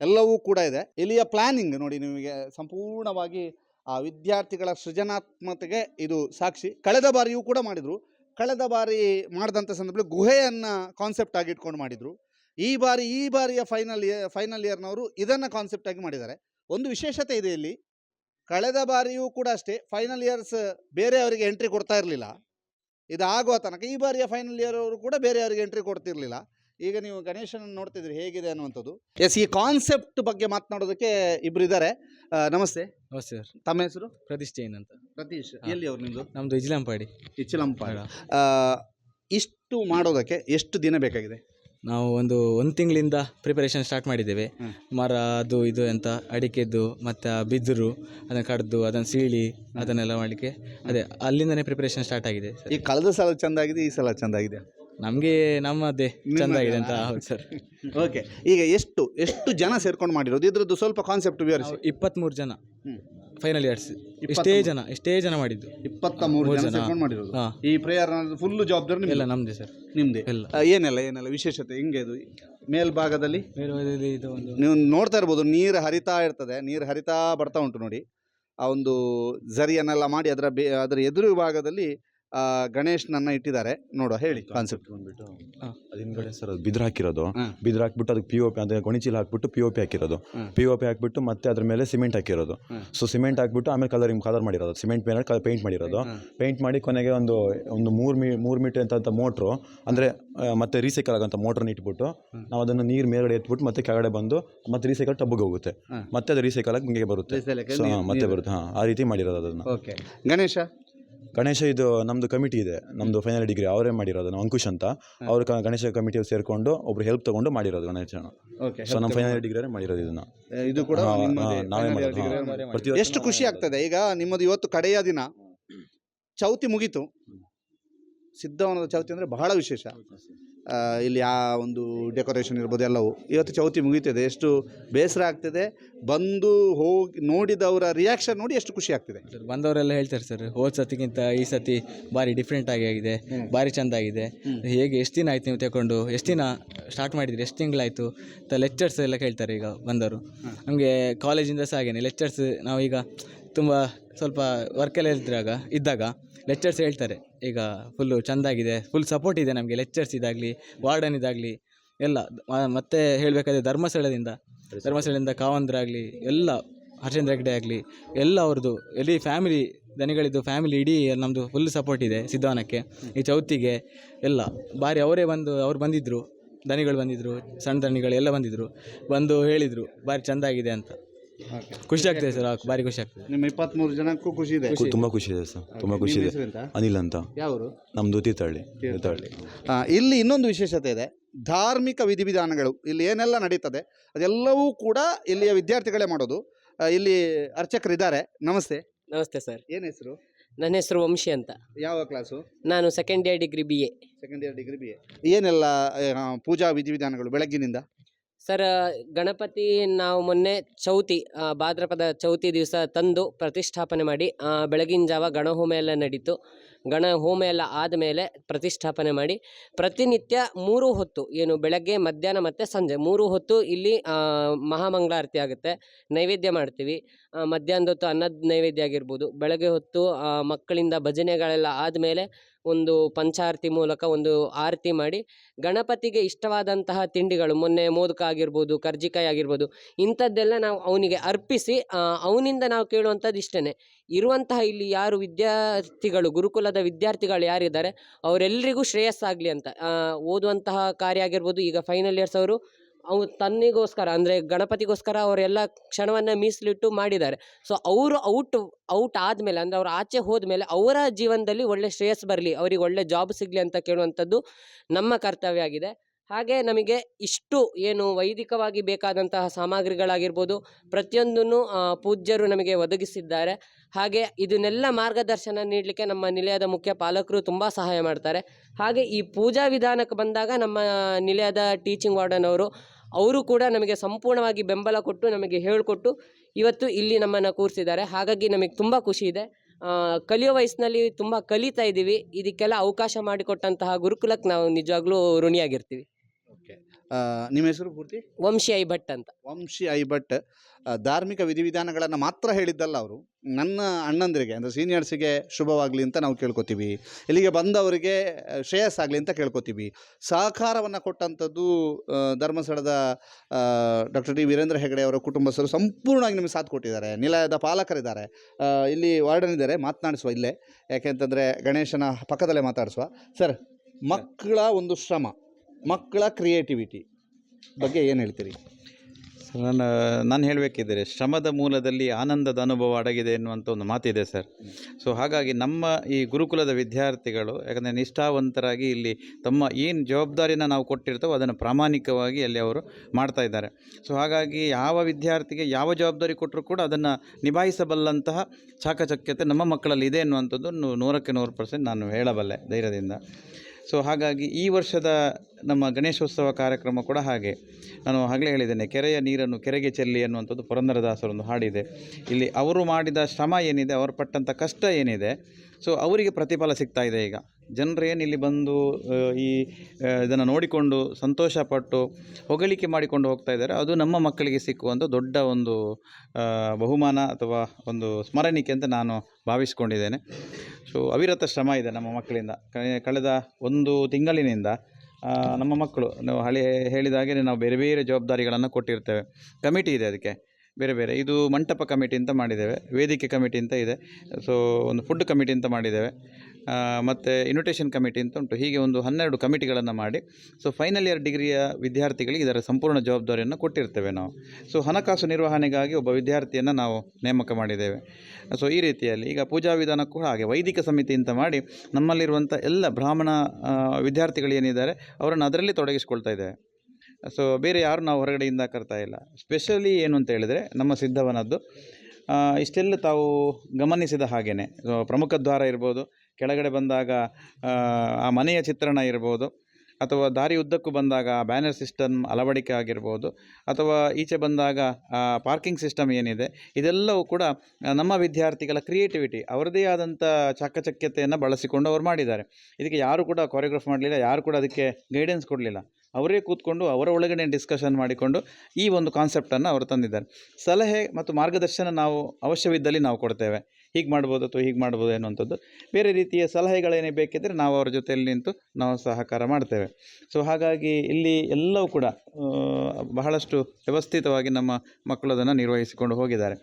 ಎಲ್ಲವೂ ಕೂಡ ಇದೆ. ಇಲ್ಲಿಯ ಪ್ಲಾನಿಂಗ್ ನೋಡಿ ನಿಮಗೆ ಸಂಪೂರ್ಣವಾಗಿ ಆ ವಿದ್ಯಾರ್ಥಿಗಳ ಸೃಜನಾತ್ಮಕತೆಗೆ ಇದು ಸಾಕ್ಷಿ. ಕಳೆದ ಬಾರಿಯೂ ಕೂಡ ಮಾಡಿದರು. ಕಳೆದ ಬಾರಿ ಮಾಡಿದಂಥ ಸಂದರ್ಭದಲ್ಲಿ ಗುಹೆಯನ್ನು ಕಾನ್ಸೆಪ್ಟ್ ಆಗಿ ಇಟ್ಕೊಂಡು ಮಾಡಿದರು. ಈ ಬಾರಿ, ಈ ಬಾರಿಯ ಫೈನಲ್ ಇಯರ್ ಫೈನಲ್ ಇಯರ್ನವರು ಇದನ್ನು ಕಾನ್ಸೆಪ್ಟ್ ಆಗಿ ಮಾಡಿದ್ದಾರೆ. ಒಂದು ವಿಶೇಷತೆ ಇದೆ ಇಲ್ಲಿ. ಕಳೆದ ಬಾರಿಯೂ ಕೂಡ ಅಷ್ಟೇ ಫೈನಲ್ ಇಯರ್ಸ್ ಬೇರೆಯವರಿಗೆ ಎಂಟ್ರಿ ಕೊಡ್ತಾ ಇರಲಿಲ್ಲ. ಇದಾಗುವ ತನಕ ಈ ಬಾರಿಯ ಫೈನಲ್ ಇಯರ್ ಅವರು ಕೂಡ ಬೇರೆಯವರಿಗೆ ಎಂಟ್ರಿ ಕೊಡ್ತಿರ್ಲಿಲ್ಲ. ಈಗ ನೀವು ಗಣೇಶನ ನೋಡ್ತಿದ್ರಿ ಹೇಗಿದೆ ಅನ್ನುವಂಥದ್ದು. ಎಸ್ ಈ ಕಾನ್ಸೆಪ್ಟ್ ಬಗ್ಗೆ ಮಾತನಾಡೋದಕ್ಕೆ ಇಬ್ರು ಇದ್ದಾರೆ. ನಮಸ್ತೆ. ನಮಸ್ತೆ ಸರ್. ತಮ್ಮ ಹೆಸರು? ಪ್ರತೀಶ್ ಜೈನ್ ಅಂತ. ಪ್ರತೀಶ್ ಎಲ್ಲಿ ಅವ್ರು ನಿಮ್ಮದು ನಮ್ದು ಇಜ್ಲಂಪಾಡಿ. ಇಚ್ಚಿಲಂಪ ಇಷ್ಟು ಮಾಡೋದಕ್ಕೆ ಎಷ್ಟು ದಿನ ಬೇಕಾಗಿದೆ? ನಾವು ಒಂದು ಒಂದು ತಿಂಗಳಿಂದ ಪ್ರಿಪರೇಷನ್ ಸ್ಟಾರ್ಟ್ ಮಾಡಿದ್ದೇವೆ. ಮರ ಅದು ಇದು ಅಂತ ಅಡಿಕೆದ್ದು ಮತ್ತು ಬಿದಿರು ಅದನ್ನು ಕಡ್ದು ಅದನ್ನು ಸೀಳಿ ಅದನ್ನೆಲ್ಲ ಮಾಡಲಿಕ್ಕೆ. ಅದೇ ಅಲ್ಲಿಂದನೇ ಪ್ರಿಪರೇಷನ್ ಸ್ಟಾರ್ಟ್ ಆಗಿದೆ ಈ ಕಳೆದ ಸಲ ಚೆಂದಾಗಿದೆ ಈ ಸಲ ಚೆಂದಾಗಿದೆ. ನಮಗೆ ನಮ್ಮದೇ ಚೆಂದ ಆಗಿದೆ ಅಂತ ಹೌದು ಸರ್. ಓಕೆ ಈಗ ಎಷ್ಟು ಎಷ್ಟು ಜನ ಸೇರ್ಕೊಂಡು ಮಾಡಿರೋದು? ಇದ್ರದ್ದು ಸ್ವಲ್ಪ ಕಾನ್ಸೆಪ್ಟ್ ವಿವರಿಸಿ. ಇಪ್ಪತ್ತ್ಮೂರು ಜನ. ಫೈನಲ್ ಇಯರ್ಸ್ ಇಷ್ಟೇ ಜನ ಇಷ್ಟೇ ಜನ ಮಾಡಿದ್ದು. ಇಪ್ಪತ್ತ ಮೂರು ಜನ. ಸೇರ್ಕೊಂಡು ಮಾಡಿರೋದು? ಹಾಂ. ಈ ಪ್ರೇಯರ್ ಫುಲ್ ಜವಾಬ್ದಾರಿ ಎಲ್ಲ ನಮ್ದೆ ನಮ್ಮದೇ ಸರ್. ನಿಮ್ದೆ? ಎಲ್ಲ. ಆ, ಏನೆಲ್ಲ ಏನೆಲ್ಲ ವಿಶೇಷತೆ? ಹೆಂಗೆ ಇದು? ಮೇಲ್ಭಾಗದಲ್ಲಿ? ಇದು ಒಂದು ನೀವು ನೋಡ್ತಾ ಇರ್ಬೋದು ನೀರು ಹರಿತಾ ಇರ್ತದೆ. ನೀರು ಹರಿತಾ ಬರ್ತಾ ಉಂಟು ನೋಡಿ. ಆ ಒಂದು ಝರಿಯನ್ನೆಲ್ಲ ಮಾಡಿ ಅದರ ಬೇ ಅದರ ಎದುರು ಭಾಗದಲ್ಲಿ ಗಣೇಶನನ್ನ ಇಟ್ಟಿದ್ದಾರೆ. ನೋಡುವ ಹೇಳಿ ಕಾನ್ಸೆಪ್ಟ್ ಬಂದ್ಬಿಟ್ಟು. ಅದು ಹಿಂದ್ಗಡೆ ಸರ್ ಅದು ಬಿದಿರು ಹಾಕಿರೋದು. ಬಿದ್ರ ಹಾಕ್ಬಿಟ್ಟು ಅದಕ್ಕೆ ಪಿ ಒ ಪಿ ಅಂದರೆ ಗೋಣಿಚೀಲ ಹಾಕ್ಬಿಟ್ಟು ಪಿ ಒ ಪಿ ಹಾಕಿರೋದು. ಪಿ ಒ ಪಿ ಹಾಕ್ಬಿಟ್ಟು ಮತ್ತೆ ಅದ್ರ ಮೇಲೆ ಸಿಮೆಂಟ್ ಹಾಕಿರೋದು. ಸೊ ಸಿಮೆಂಟ್ ಹಾಕ್ಬಿಟ್ಟು ಆಮೇಲೆ ಕಲರಿಂಗ್ ಕಲರ್ ಮಾಡಿರೋದು. ಸಿಮೆಂಟ್ ಮೇಲೆ ಪೇಂಟ್ ಮಾಡಿರೋದು. ಪೇಂಟ್ ಮಾಡಿ ಕೊನೆಗೆ ಒಂದು ಒಂದು ಮೂರು ಮೀ ಮೂರು ಮೀಟರ್ ಅಂತ ಮೋಟ್ರು ಅಂದರೆ ಮತ್ತೆ ರೀಸೈಕಲ್ ಆಗೋಂಥ ಮೋಟ್ರನ್ನ ಇಟ್ಬಿಟ್ಟು. ನಾವು ಅದನ್ನು ನೀರು ಮೇಲ್ಗಡೆ ಎತ್ಬಿಟ್ಟು ಮತ್ತೆ ಕೆಳಗಡೆ ಬಂದು ಮತ್ತೆ ರೀಸೈಕಲ್ ಟಬ್ಗೆ ಹೋಗುತ್ತೆ. ಮತ್ತೆ ಅದು ರೀಸೈಕಲ್ ಆಗಿ ಹಿಂಗೆ ಬರುತ್ತೆ. ಸೊ ಮತ್ತೆ ಬರುತ್ತೆ. ಹಾಂ ಆ ರೀತಿ ಮಾಡಿರೋದು ಅದನ್ನ. ಓಕೆ. ಗಣೇಶ? ಗಣೇಶ ಇದು ನಮ್ದು ಕಮಿಟಿ ಇದೆ. ನಮ್ದು ಫೈನಲ್ ಡಿಗ್ರಿ ಅವರೇ ಮಾಡಿರೋದು ನಾವು ಅಂಕುಶ್ ಅಂತ. ಅವರು ಕ ಗಣೇಶ ಕಮಿಟಿ ಸೇರ್ಕೊಂಡು ಒಬ್ರು ಹೆಲ್ಪ್ ತಗೊಂಡು ಮಾಡಿರೋದು ಗಣೇಶನ ಓಕೆ ಸೊ ನಮ್ಮ ಫೈನಲ್ ಡಿಗ್ರಿ ಮಾಡಿರೋದು ಇದನ್ನ. ಇದು ಕೂಡ ಹಾ, ನಿಮ್ಮದೇ. ಹಾ, ನಾವೇ final ಮಾಡೋದು, degree ಹಾ. ಮಾಡೋದು. ಪ್ರತಿ ವರ್ಷ ಎಷ್ಟು ಖುಷಿ. ಆಗ್ತದೆ? ಈಗ ನಿಮ್ಮದು ಇವತ್ತು ಕಡೆಯ ದಿನ ಚೌತಿ ಮುಗೀತು. ಸಿದ್ಧವನದ ಚೌತಿ ಅಂದ್ರೆ ಬಹಳ ವಿಶೇಷ. ಇಲ್ಲಿ ಆ ಒಂದು ಡೆಕೋರೇಷನ್ ಇರ್ಬೋದು ಎಲ್ಲವೂ. ಇವತ್ತು ಚೌತಿ ಮುಗೀತಿದೆ ಎಷ್ಟು ಬೇಸರ ಆಗ್ತಿದೆ. ಬಂದು ಹೋಗಿ ನೋಡಿದವರ ರಿಯಾಕ್ಷನ್ ನೋಡಿ ಎಷ್ಟು ಖುಷಿ ಆಗ್ತಿದೆ. ಸರ್ ಬಂದವರೆಲ್ಲ ಹೇಳ್ತಾರೆ ಸರ್ ಹೋದ ಸತಿಗಿಂತ ಈ ಸತಿ ಭಾರಿ ಡಿಫ್ರೆಂಟ್ ಆಗಿ ಆಗಿದೆ ಭಾರಿ ಚೆಂದ ಆಗಿದೆ. ಹೇಗೆ ಎಷ್ಟು ದಿನ ಆಯ್ತು ನೀವು ತಗೊಂಡು ಎಷ್ಟು ದಿನ ಸ್ಟಾರ್ಟ್ ಮಾಡಿದ್ರಿ? ಎಷ್ಟು ತಿಂಗಳಾಯಿತು? ಅಂತ ಲೆಕ್ಚರ್ಸ್ ಎಲ್ಲ ಕೇಳ್ತಾರೆ ಈಗ ಬಂದವರು. ನಮಗೆ ಕಾಲೇಜಿಂದ ಸಹ ಹಾಗೇನೆ ಲೆಕ್ಚರ್ಸ್ ನಾವೀಗ ತುಂಬ ಸ್ವಲ್ಪ ವರ್ಕಲ್ಲಿ ಇದ್ದಾಗ ಇದ್ದಾಗ ಲೆಕ್ಚರ್ಸ್ ಹೇಳ್ತಾರೆ. ಈಗ ಫುಲ್ಲು ಚೆಂದಾಗಿದೆ ಫುಲ್ ಸಪೋರ್ಟ್ ಇದೆ ನಮಗೆ ಲೆಕ್ಚರ್ಸ್ ಇದಾಗಲಿ ವಾರ್ಡನ್ ಇದಾಗಲಿ, ಎಲ್ಲ. ಮತ್ತೆ ಹೇಳಬೇಕಾದ್ರೆ ಧರ್ಮಸ್ಥಳದಿಂದ ಧರ್ಮಸ್ಥಳದಿಂದ ಕಾವಂದ್ರಾಗಲಿ ಎಲ್ಲ, ಹರ್ಷೇಂದ್ರ ಹೆಗ್ಡೆ ಆಗಲಿ, ಎಲ್ಲ ಅವ್ರದ್ದು ಎಲ್ಲಿ ಫ್ಯಾಮಿಲಿ ದನಿಗಳಿದ್ದು ಫ್ಯಾಮಿಲಿ ಇಡೀ ನಮ್ಮದು ಫುಲ್ ಸಪೋರ್ಟ್ ಇದೆ ಸಿದ್ಧವನಕ್ಕೆ. ಈ ಚೌತಿಗೆ ಎಲ್ಲ. ಭಾರಿ ಅವರೇ ಬಂದು, ಅವ್ರು ಬಂದಿದ್ದರು ದನಿಗಳು ಬಂದಿದ್ದರು ಸಣ್ಣ ದನಿಗಳು ಎಲ್ಲ ಬಂದಿದ್ದರು ಬಂದು ಹೇಳಿದರು ಭಾರಿ ಚೆಂದಾಗಿದೆ ಅಂತ. ಖುಷಿ ಆಗ್ತದೆ ಸರ್ ಭಾರಿ ಖುಷಿ ಆಗ್ತದೆ. ನಿಮ್ಮ ಇಪ್ಪತ್ತ್ಮೂರು ಜನಕ್ಕೂ ಖುಷಿ ಇದೆ? ತುಂಬಾ ತುಂಬ ಖುಷಿ ಇದೆ ಸರ್ ತುಂಬ ಖುಷಿ ಇದೆ. ಹೆಸರು ಎಂತ? ಅನಿಲ್ ಅಂತ. ಯಾವರು? ನಮ್ಮದು ತೀರ್ಥಹಳ್ಳಿ ತೀರ್ಥಹಳ್ಳಿ. ಆ, ಇಲ್ಲಿ ಇನ್ನೊಂದು ವಿಶೇಷತೆ ಇದೆ. ಧಾರ್ಮಿಕ ವಿಧಿವಿಧಾನಗಳು ಇಲ್ಲಿ ಏನೆಲ್ಲ ನಡೀತದೆ ಅದೆಲ್ಲವೂ ಕೂಡ ಇಲ್ಲಿಯ ವಿದ್ಯಾರ್ಥಿಗಳೇ ಮಾಡೋದು. ಇಲ್ಲಿ ಅರ್ಚಕರು ಇದ್ದಾರೆ. ನಮಸ್ತೆ. ನಮಸ್ತೆ ಸರ್. ಏನ್ ಹೆಸರು? ನನ್ನ ಹೆಸರು ವಂಶಿ ಅಂತ. ಯಾವ ಕ್ಲಾಸು ನಾನು second year degree B A second year degree B ಏನೆಲ್ಲ ಆ, ಪೂಜಾ ವಿಧಿವಿಧಾನಗಳು ಬೆಳಗ್ಗಿನಿಂದ? ಸರ್ ಗಣಪತಿ ನಾವು ಮೊನ್ನೆ ಚೌತಿ ಭಾದ್ರಪದ ಚೌತಿ ದಿವಸ ತಂದು ಪ್ರತಿಷ್ಠಾಪನೆ ಮಾಡಿ ಬೆಳಗಿನ ಜಾವ ಗಣಹೋಮ ಎಲ್ಲ ನಡೀತು. ಗಣ ಹೋಮ ಎಲ್ಲ ಆದಮೇಲೆ ಪ್ರತಿಷ್ಠಾಪನೆ ಮಾಡಿ ಪ್ರತಿನಿತ್ಯ ಮೂರು ಹೊತ್ತು, ಏನು ಬೆಳಗ್ಗೆ, ಮಧ್ಯಾಹ್ನ ಮತ್ತು ಸಂಜೆ ಮೂರು ಹೊತ್ತು ಇಲ್ಲಿ ಮಹಾಮಂಗಳಾರತಿ ಆಗುತ್ತೆ. ನೈವೇದ್ಯ ಮಾಡ್ತೀವಿ. ಮಧ್ಯಾಹ್ನದ ಹೊತ್ತು ಅನ್ನದ ನೈವೇದ್ಯ ಆಗಿರ್ಬೋದು, ಬೆಳಗ್ಗೆ ಹೊತ್ತು ಮಕ್ಕಳಿಂದ ಭಜನೆಗಳೆಲ್ಲ ಆದಮೇಲೆ ಒಂದು ಪಂಚಾರತಿ ಮೂಲಕ ಒಂದು ಆರತಿ ಮಾಡಿ ಗಣಪತಿಗೆ ಇಷ್ಟವಾದಂತಹ ತಿಂಡಿಗಳು, ಮೊನ್ನೆ ಮೋದಕ ಆಗಿರ್ಬೋದು, ಕರ್ಜಿಕಾಯಿ ಆಗಿರ್ಬೋದು, ಇಂಥದ್ದೆಲ್ಲ ನಾವು ಅವನಿಗೆ ಅರ್ಪಿಸಿ ಅವನಿಂದ ನಾವು ಕೇಳುವಂಥದ್ದು ಇಷ್ಟೇ ಇರುವಂತಹ ಇಲ್ಲಿ ಯಾರು ವಿದ್ಯಾರ್ಥಿಗಳು, ಗುರುಕುಲದ ವಿದ್ಯಾರ್ಥಿಗಳು ಯಾರಿದ್ದಾರೆ ಅವರೆಲ್ಲರಿಗೂ ಶ್ರೇಯಸ್ಸಾಗಲಿ ಅಂತ. ಓದುವಂತಹ ಕಾರ್ಯ ಆಗಿರ್ಬೋದು, ಈಗ ಫೈನಲ್ ಇಯರ್ಸ್ ಅವರು, ಅವು ತನ್ನಿಗೋಸ್ಕರ, ಅಂದರೆ ಗಣಪತಿಗೋಸ್ಕರ ಅವರೆಲ್ಲ ಕ್ಷಣವನ್ನು ಮೀಸಲಿಟ್ಟು ಮಾಡಿದ್ದಾರೆ. ಸೊ ಅವರು ಔಟ್ ಔಟ್ ಆದಮೇಲೆ, ಅಂದರೆ ಅವರು ಆಚೆ ಹೋದ್ಮೇಲೆ ಅವರ ಜೀವನದಲ್ಲಿ ಒಳ್ಳೆ ಶ್ರೇಯಸ್ ಬರಲಿ, ಅವರಿಗೆ ಒಳ್ಳೆ ಜಾಬ್ ಸಿಗಲಿ ಅಂತ ಕೇಳುವಂಥದ್ದು ನಮ್ಮ ಕರ್ತವ್ಯ ಆಗಿದೆ. ಹಾಗೆ ನಮಗೆ ಇಷ್ಟು ಏನು ವೈದಿಕವಾಗಿ ಬೇಕಾದಂತಹ ಸಾಮಗ್ರಿಗಳಾಗಿರ್ಬೋದು, ಪ್ರತಿಯೊಂದನ್ನು ಪೂಜ್ಯರು ನಮಗೆ ಒದಗಿಸಿದ್ದಾರೆ. ಹಾಗೆ ಇದನ್ನೆಲ್ಲ ಮಾರ್ಗದರ್ಶನ ನೀಡಲಿಕ್ಕೆ ನಮ್ಮ ನಿಲಯದ ಮುಖ್ಯ ಪಾಲಕರು ತುಂಬ ಸಹಾಯ ಮಾಡ್ತಾರೆ. ಹಾಗೆ ಈ ಪೂಜಾ ವಿಧಾನಕ್ಕೆ ಬಂದಾಗ ನಮ್ಮ ನಿಲಯದ ಟೀಚಿಂಗ್ ವಾರ್ಡನ್ ಅವರು ಅವರು ಕೂಡ ನಮಗೆ ಸಂಪೂರ್ಣವಾಗಿ ಬೆಂಬಲ ಕೊಟ್ಟು ನಮಗೆ ಹೇಳಿಕೊಟ್ಟು ಇವತ್ತು ಇಲ್ಲಿ ನಮ್ಮನ್ನು ಕೂರಿಸಿದ್ದಾರೆ. ಹಾಗಾಗಿ ನಮಗೆ ತುಂಬ ಖುಷಿ ಇದೆ. ಕಲಿಯೋ ವಯಸ್ಸಿನಲ್ಲಿ ತುಂಬ ಕಲಿತಾ ಇದ್ದೀವಿ ಇದಕ್ಕೆಲ್ಲ ಅವಕಾಶ ಮಾಡಿಕೊಟ್ಟಂತಹ ಗುರುಕುಲಕ್ಕೆ ನಾವು ನಿಜವಾಗ್ಲೂ ಋಣಿಯಾಗಿರ್ತೀವಿ. ನಿಮ್ಮ ಹೆಸರು ಪೂರ್ತಿ? ವಂಶಿ ಐ ಭಟ್ ಅಂತ. ವಂಶಿ ಐ ಭಟ್ ಧಾರ್ಮಿಕ ವಿಧಿವಿಧಾನಗಳನ್ನು ಮಾತ್ರ ಹೇಳಿದ್ದಲ್ಲ ಅವರು. ನನ್ನ ಅಣ್ಣಂದಿರಿಗೆ ಅಂದರೆ ಸೀನಿಯರ್ಸಿಗೆ ಶುಭವಾಗಲಿ ಅಂತ ನಾವು ಕೇಳ್ಕೊತೀವಿ. ಇಲ್ಲಿಗೆ ಬಂದವರಿಗೆ ಶ್ರೇಯಸ್ಸಾಗಲಿ ಅಂತ ಕೇಳ್ಕೊತೀವಿ. ಸಹಕಾರವನ್ನು ಕೊಟ್ಟಂಥದ್ದು ಧರ್ಮಸ್ಥಳದ ಡಾಕ್ಟರ್ ಡಿ ವೀರೇಂದ್ರ ಹೆಗಡೆ ಅವರ ಕುಟುಂಬಸ್ಥರು ಸಂಪೂರ್ಣವಾಗಿ ನಿಮಗೆ ಸಾಥ್ ಕೊಟ್ಟಿದ್ದಾರೆ. ನಿಲಯದ ಪಾಲಕರಿದ್ದಾರೆ. ಇಲ್ಲಿ ವಾರ್ಡನ್ ಇದ್ದಾರೆ ಮಾತನಾಡಿಸುವ ಇಲ್ಲೇ. ಯಾಕೆಂತಂದರೆ ಗಣೇಶನ ಪಕ್ಕದಲ್ಲೇ ಮಾತಾಡಿಸುವ. ಸರ್ ಮಕ್ಕಳ ಒಂದು ಶ್ರಮ. ಮಕ್ಕಳ ಕ್ರಿಯೇಟಿವಿಟಿ ಬಗ್ಗೆ ಏನು ಹೇಳ್ತೀರಿ? ಸರ್ ನಾನು ನಾನು ಹೇಳಬೇಕಿದ್ರೆ ಶ್ರಮದ ಮೂಲದಲ್ಲಿ ಆನಂದದ ಅನುಭವ ಅಡಗಿದೆ ಎನ್ನುವಂಥ ಒಂದು ಮಾತಿದೆ ಸರ್. ಸೊ ಹಾಗಾಗಿ ನಮ್ಮ ಈ ಗುರುಕುಲದ ವಿದ್ಯಾರ್ಥಿಗಳು, ಯಾಕಂದರೆ ನಿಷ್ಠಾವಂತರಾಗಿ ಇಲ್ಲಿ ತಮ್ಮ ಏನು ಜವಾಬ್ದಾರಿನ ನಾವು ಕೊಟ್ಟಿರ್ತೇವೋ ಅದನ್ನು ಪ್ರಾಮಾಣಿಕವಾಗಿ ಅಲ್ಲಿ ಅವರು ಮಾಡ್ತಾ ಇದ್ದಾರೆ. ಸೊ ಹಾಗಾಗಿ ಯಾವ ವಿದ್ಯಾರ್ಥಿಗೆ ಯಾವ ಜವಾಬ್ದಾರಿ ಕೊಟ್ಟರೂ ಕೂಡ ಅದನ್ನು ನಿಭಾಯಿಸಬಲ್ಲಂತಹ ಚಾಕಚಕ್ಯತೆ ನಮ್ಮ ಮಕ್ಕಳಲ್ಲಿ ಇದೆ ಅನ್ನುವಂಥದ್ದು ನೂ- ನೂರಕ್ಕೆ ನೂರು ಪರ್ಸೆಂಟ್ ನಾನು ಹೇಳಬಲ್ಲೆ ಧೈರ್ಯದಿಂದ. ಸೊ ಹಾಗಾಗಿ ಈ ವರ್ಷದ ನಮ್ಮ ಗಣೇಶೋತ್ಸವ ಕಾರ್ಯಕ್ರಮ ಕೂಡ ಹಾಗೆ. ನಾನು ಆಗಲೇ ಹೇಳಿದ್ದೇನೆ, ಕೆರೆಯ ನೀರನ್ನು ಕೆರೆಗೆ ಚೆಲ್ಲಿ ಅನ್ನುವಂಥದ್ದು ಪುರಂದರದಾಸರೊಂದು ಹಾಡಿದೆ. ಇಲ್ಲಿ ಅವರು ಮಾಡಿದ ಶ್ರಮ ಏನಿದೆ, ಅವರು ಪಟ್ಟಂಥ ಕಷ್ಟ ಏನಿದೆ ಸೊ ಅವರಿಗೆ ಪ್ರತಿಫಲ ಸಿಗ್ತಾ ಇದೆ ಈಗ. ಜನರೇನು ಇಲ್ಲಿ ಬಂದು ಈ ಇದನ್ನು ನೋಡಿಕೊಂಡು ಸಂತೋಷಪಟ್ಟು ಹೊಗಳಿಕೆ ಮಾಡಿಕೊಂಡು ಹೋಗ್ತಾ ಇದ್ದಾರೆ. ಅದು ನಮ್ಮ ಮಕ್ಕಳಿಗೆ ಸಿಕ್ಕುವಂಥ ದೊಡ್ಡ ಒಂದು ಬಹುಮಾನ ಅಥವಾ ಒಂದು ಸ್ಮರಣಿಕೆ ಅಂತ ನಾನು ಭಾವಿಸ್ಕೊಂಡಿದ್ದೇನೆ. ಸೊ ಅವಿರತ ಶ್ರಮ ಇದೆ ನಮ್ಮ ಮಕ್ಕಳಿಂದ. ಕಳೆ- ಕಳೆದ ಒಂದು ತಿಂಗಳಿನಿಂದ ನಮ್ಮ ಮಕ್ಕಳು, ನಾವು ಹಳೆ ಹೇಳಿದ ಹಾಗೆ ನಾವು ಬೇರೆ ಬೇರೆ ಜವಾಬ್ದಾರಿಗಳನ್ನು ಕೊಟ್ಟಿರ್ತೇವೆ. ಕಮಿಟಿ ಇದೆ ಅದಕ್ಕೆ. ಬೇರೆ ಬೇರೆ. ಇದು ಮಂಟಪ ಕಮಿಟಿ ಅಂತ ಮಾಡಿದ್ದೇವೆ. ವೇದಿಕೆ ಕಮಿಟಿ ಅಂತ ಇದೆ. ಸೊ ಒಂದು ಫುಡ್ ಕಮಿಟಿ ಅಂತ ಮಾಡಿದ್ದೇವೆ. ಮತ್ತು ಇನ್ವಿಟೇಷನ್ ಕಮಿಟಿ ಅಂತ ಉಂಟು. ಹೀಗೆ ಒಂದು ಹನ್ನೆರಡು ಕಮಿಟಿಗಳನ್ನು ಮಾಡಿ ಸೊ ಫೈನಲ್ ಇಯರ್ ಡಿಗ್ರಿಯ ವಿದ್ಯಾರ್ಥಿಗಳಿಗೆ ಇದರ ಸಂಪೂರ್ಣ ಜವಾಬ್ದಾರಿಯನ್ನು ಕೊಟ್ಟಿರ್ತೇವೆ ನಾವು. ಸೊ ಹಣಕಾಸು ನಿರ್ವಹಣೆಗಾಗಿ ಒಬ್ಬ ವಿದ್ಯಾರ್ಥಿಯನ್ನು ನಾವು ನೇಮಕ ಮಾಡಿದ್ದೇವೆ. ಸೊ ಈ ರೀತಿಯಲ್ಲಿ ಈಗ ಪೂಜಾ ವಿಧಾನಕ್ಕೂ ಹಾಗೆ ವೈದಿಕ ಸಮಿತಿ ಅಂತ ಮಾಡಿ ನಮ್ಮಲ್ಲಿರುವಂಥ ಎಲ್ಲ ಬ್ರಾಹ್ಮಣ ವಿದ್ಯಾರ್ಥಿಗಳೇನಿದ್ದಾರೆ ಅವರನ್ನು ಅದರಲ್ಲಿ ತೊಡಗಿಸ್ಕೊಳ್ತಾ ಇದ್ದೇವೆ. ಸೊ ಬೇರೆ ಯಾರು ನಾವು ಹೊರಗಡೆಯಿಂದ ಕರ್ತಾ ಇಲ್ಲ. ಸ್ಪೆಷಲಿ ಏನು ಅಂತ ಹೇಳಿದರೆ ನಮ್ಮ ಸಿದ್ಧವನದ್ದು. ಇಷ್ಟೆಲ್ಲ ತಾವು ಗಮನಿಸಿದ ಹಾಗೆಯೇ ಪ್ರಮುಖ ದ್ವಾರ ಇರ್ಬೋದು ಕೆಳಗಡೆ ಬಂದಾಗ ಆ, ಆ ಮನೆಯ ಚಿತ್ರಣ ಇರ್ಬೋದು ಅಥವಾ ದಾರಿ ಉದ್ದಕ್ಕೂ ಬಂದಾಗ ಬ್ಯಾನರ್ ಸಿಸ್ಟಮ್ ಅಳವಡಿಕೆ ಆಗಿರ್ಬೋದು ಅಥವಾ ಈಚೆ ಬಂದಾಗ ಪಾರ್ಕಿಂಗ್ ಸಿಸ್ಟಮ್ ಏನಿದೆ ಇದೆಲ್ಲವೂ ಕೂಡ ನಮ್ಮ ವಿದ್ಯಾರ್ಥಿಗಳ ಕ್ರಿಯೇಟಿವಿಟಿ ಅವರದೇ ಆದಂಥ ಚಾಕಚಕ್ಯತೆಯನ್ನು ಬಳಸಿಕೊಂಡು ಅವ್ರು ಮಾಡಿದ್ದಾರೆ. ಇದಕ್ಕೆ ಯಾರು ಕೂಡ ಕೊರಿಯೋಗ್ರಾಫ್ ಮಾಡಲಿಲ್ಲ ಯಾರು ಕೂಡ ಅದಕ್ಕೆ ಗೈಡೆನ್ಸ್ ಕೊಡಲಿಲ್ಲ. ಅವರೇ ಕೂತ್ಕೊಂಡು ಅವರ ಒಳಗಡೆ ಡಿಸ್ಕಷನ್ ಮಾಡಿಕೊಂಡು ಈ ಒಂದು ಕಾನ್ಸೆಪ್ಟನ್ನು ಅವರು ತಂದಿದ್ದಾರೆ. ಸಲಹೆ ಮತ್ತು ಮಾರ್ಗದರ್ಶನ ನಾವು ಅವಶ್ಯವಿದ್ದಲ್ಲಿ ನಾವು ಕೊಡ್ತೇವೆ. ಹೀಗೆ ಮಾಡ್ಬೋದು ಅಥವಾ ಹೀಗೆ ಮಾಡ್ಬೋದು ಅನ್ನುವಂಥದ್ದು ಬೇರೆ ರೀತಿಯ ಸಲಹೆಗಳೇನೇ ಬೇಕಿದ್ದರೆ ನಾವು ಅವರ ಜೊತೆಯಲ್ಲಿ ನಿಂತು ನಾವು ಸಹಕಾರ ಮಾಡ್ತೇವೆ. ಸೊ ಹಾಗಾಗಿ ಇಲ್ಲಿ ಎಲ್ಲವೂ ಕೂಡ ಬಹಳಷ್ಟು ವ್ಯವಸ್ಥಿತವಾಗಿ ನಮ್ಮ ಮಕ್ಕಳದನ್ನು ನಿರ್ವಹಿಸಿಕೊಂಡು ಹೋಗಿದ್ದಾರೆ.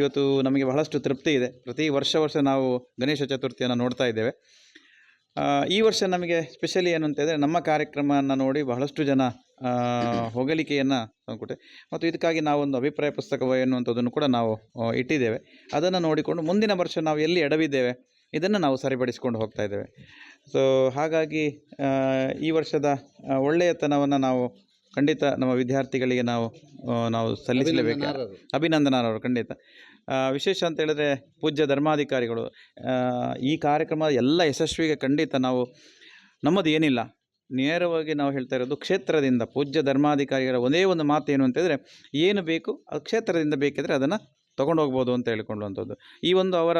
ಇವತ್ತು ನಮಗೆ ಬಹಳಷ್ಟು ತೃಪ್ತಿ ಇದೆ. ಪ್ರತಿ ವರ್ಷ ವರ್ಷ ನಾವು ಗಣೇಶ ಚತುರ್ಥಿಯನ್ನು ನೋಡ್ತಾ ಇದ್ದೇವೆ. ಈ ವರ್ಷ ನಮಗೆ ಸ್ಪೆಷಲಿ ಏನು ಅಂತ ಹೇಳಿದ್ರೆ ನಮ್ಮ ಕಾರ್ಯಕ್ರಮವನ್ನು ನೋಡಿ ಬಹಳಷ್ಟು ಜನ ಹೊಗಳಿಕೆಯನ್ನು ತಂದುಕೊಟ್ಟೆ. ಮತ್ತು ಇದಕ್ಕಾಗಿ ನಾವೊಂದು ಅಭಿಪ್ರಾಯ ಪುಸ್ತಕ ಎನ್ನುವಂಥದ್ದನ್ನು ಕೂಡ ನಾವು ಇಟ್ಟಿದ್ದೇವೆ. ಅದನ್ನು ನೋಡಿಕೊಂಡು ಮುಂದಿನ ವರ್ಷ ನಾವು ಎಲ್ಲಿ ಎಡವಿದ್ದೇವೆ ಇದನ್ನು ನಾವು ಸರಿಪಡಿಸಿಕೊಂಡು ಹೋಗ್ತಾ ಇದ್ದೇವೆ. ಸೊ ಹಾಗಾಗಿ ಈ ವರ್ಷದ ಒಳ್ಳೆಯತನವನ್ನು ನಾವು ಖಂಡಿತ ನಮ್ಮ ವಿದ್ಯಾರ್ಥಿಗಳಿಗೆ ನಾವು ನಾವು ಸಲ್ಲಿಸಲೇಬೇಕು. ಅಭಿನಂದನಾರ್ಹರು. ಅಭಿನಂದನಾರ್ಹರು ಖಂಡಿತ. ವಿಶೇಷ ಅಂತ ಹೇಳಿದ್ರೆ ಪೂಜ್ಯ ಧರ್ಮಾಧಿಕಾರಿಗಳು. ಈ ಕಾರ್ಯಕ್ರಮ ಎಲ್ಲ ಯಶಸ್ವಿಗೆ ಖಂಡಿತ ನಾವು ನಮ್ಮದು ಏನಿಲ್ಲ. ನೇರವಾಗಿ ನಾವು ಹೇಳ್ತಾ ಇರೋದು ಕ್ಷೇತ್ರದಿಂದ ಪೂಜ್ಯ ಧರ್ಮಾಧಿಕಾರಿಗಳ ಒಂದೇ ಒಂದು ಮಾತು ಏನು ಅಂತಂದರೆ ಏನು ಬೇಕು, ಅದು ಕ್ಷೇತ್ರದಿಂದ ಬೇಕಿದ್ರೆ ಅದನ್ನು ತೊಗೊಂಡು ಹೋಗ್ಬೋದು ಅಂತ ಹೇಳ್ಕೊಳ್ಳುವಂಥದ್ದು ಈ ಒಂದು ಅವರ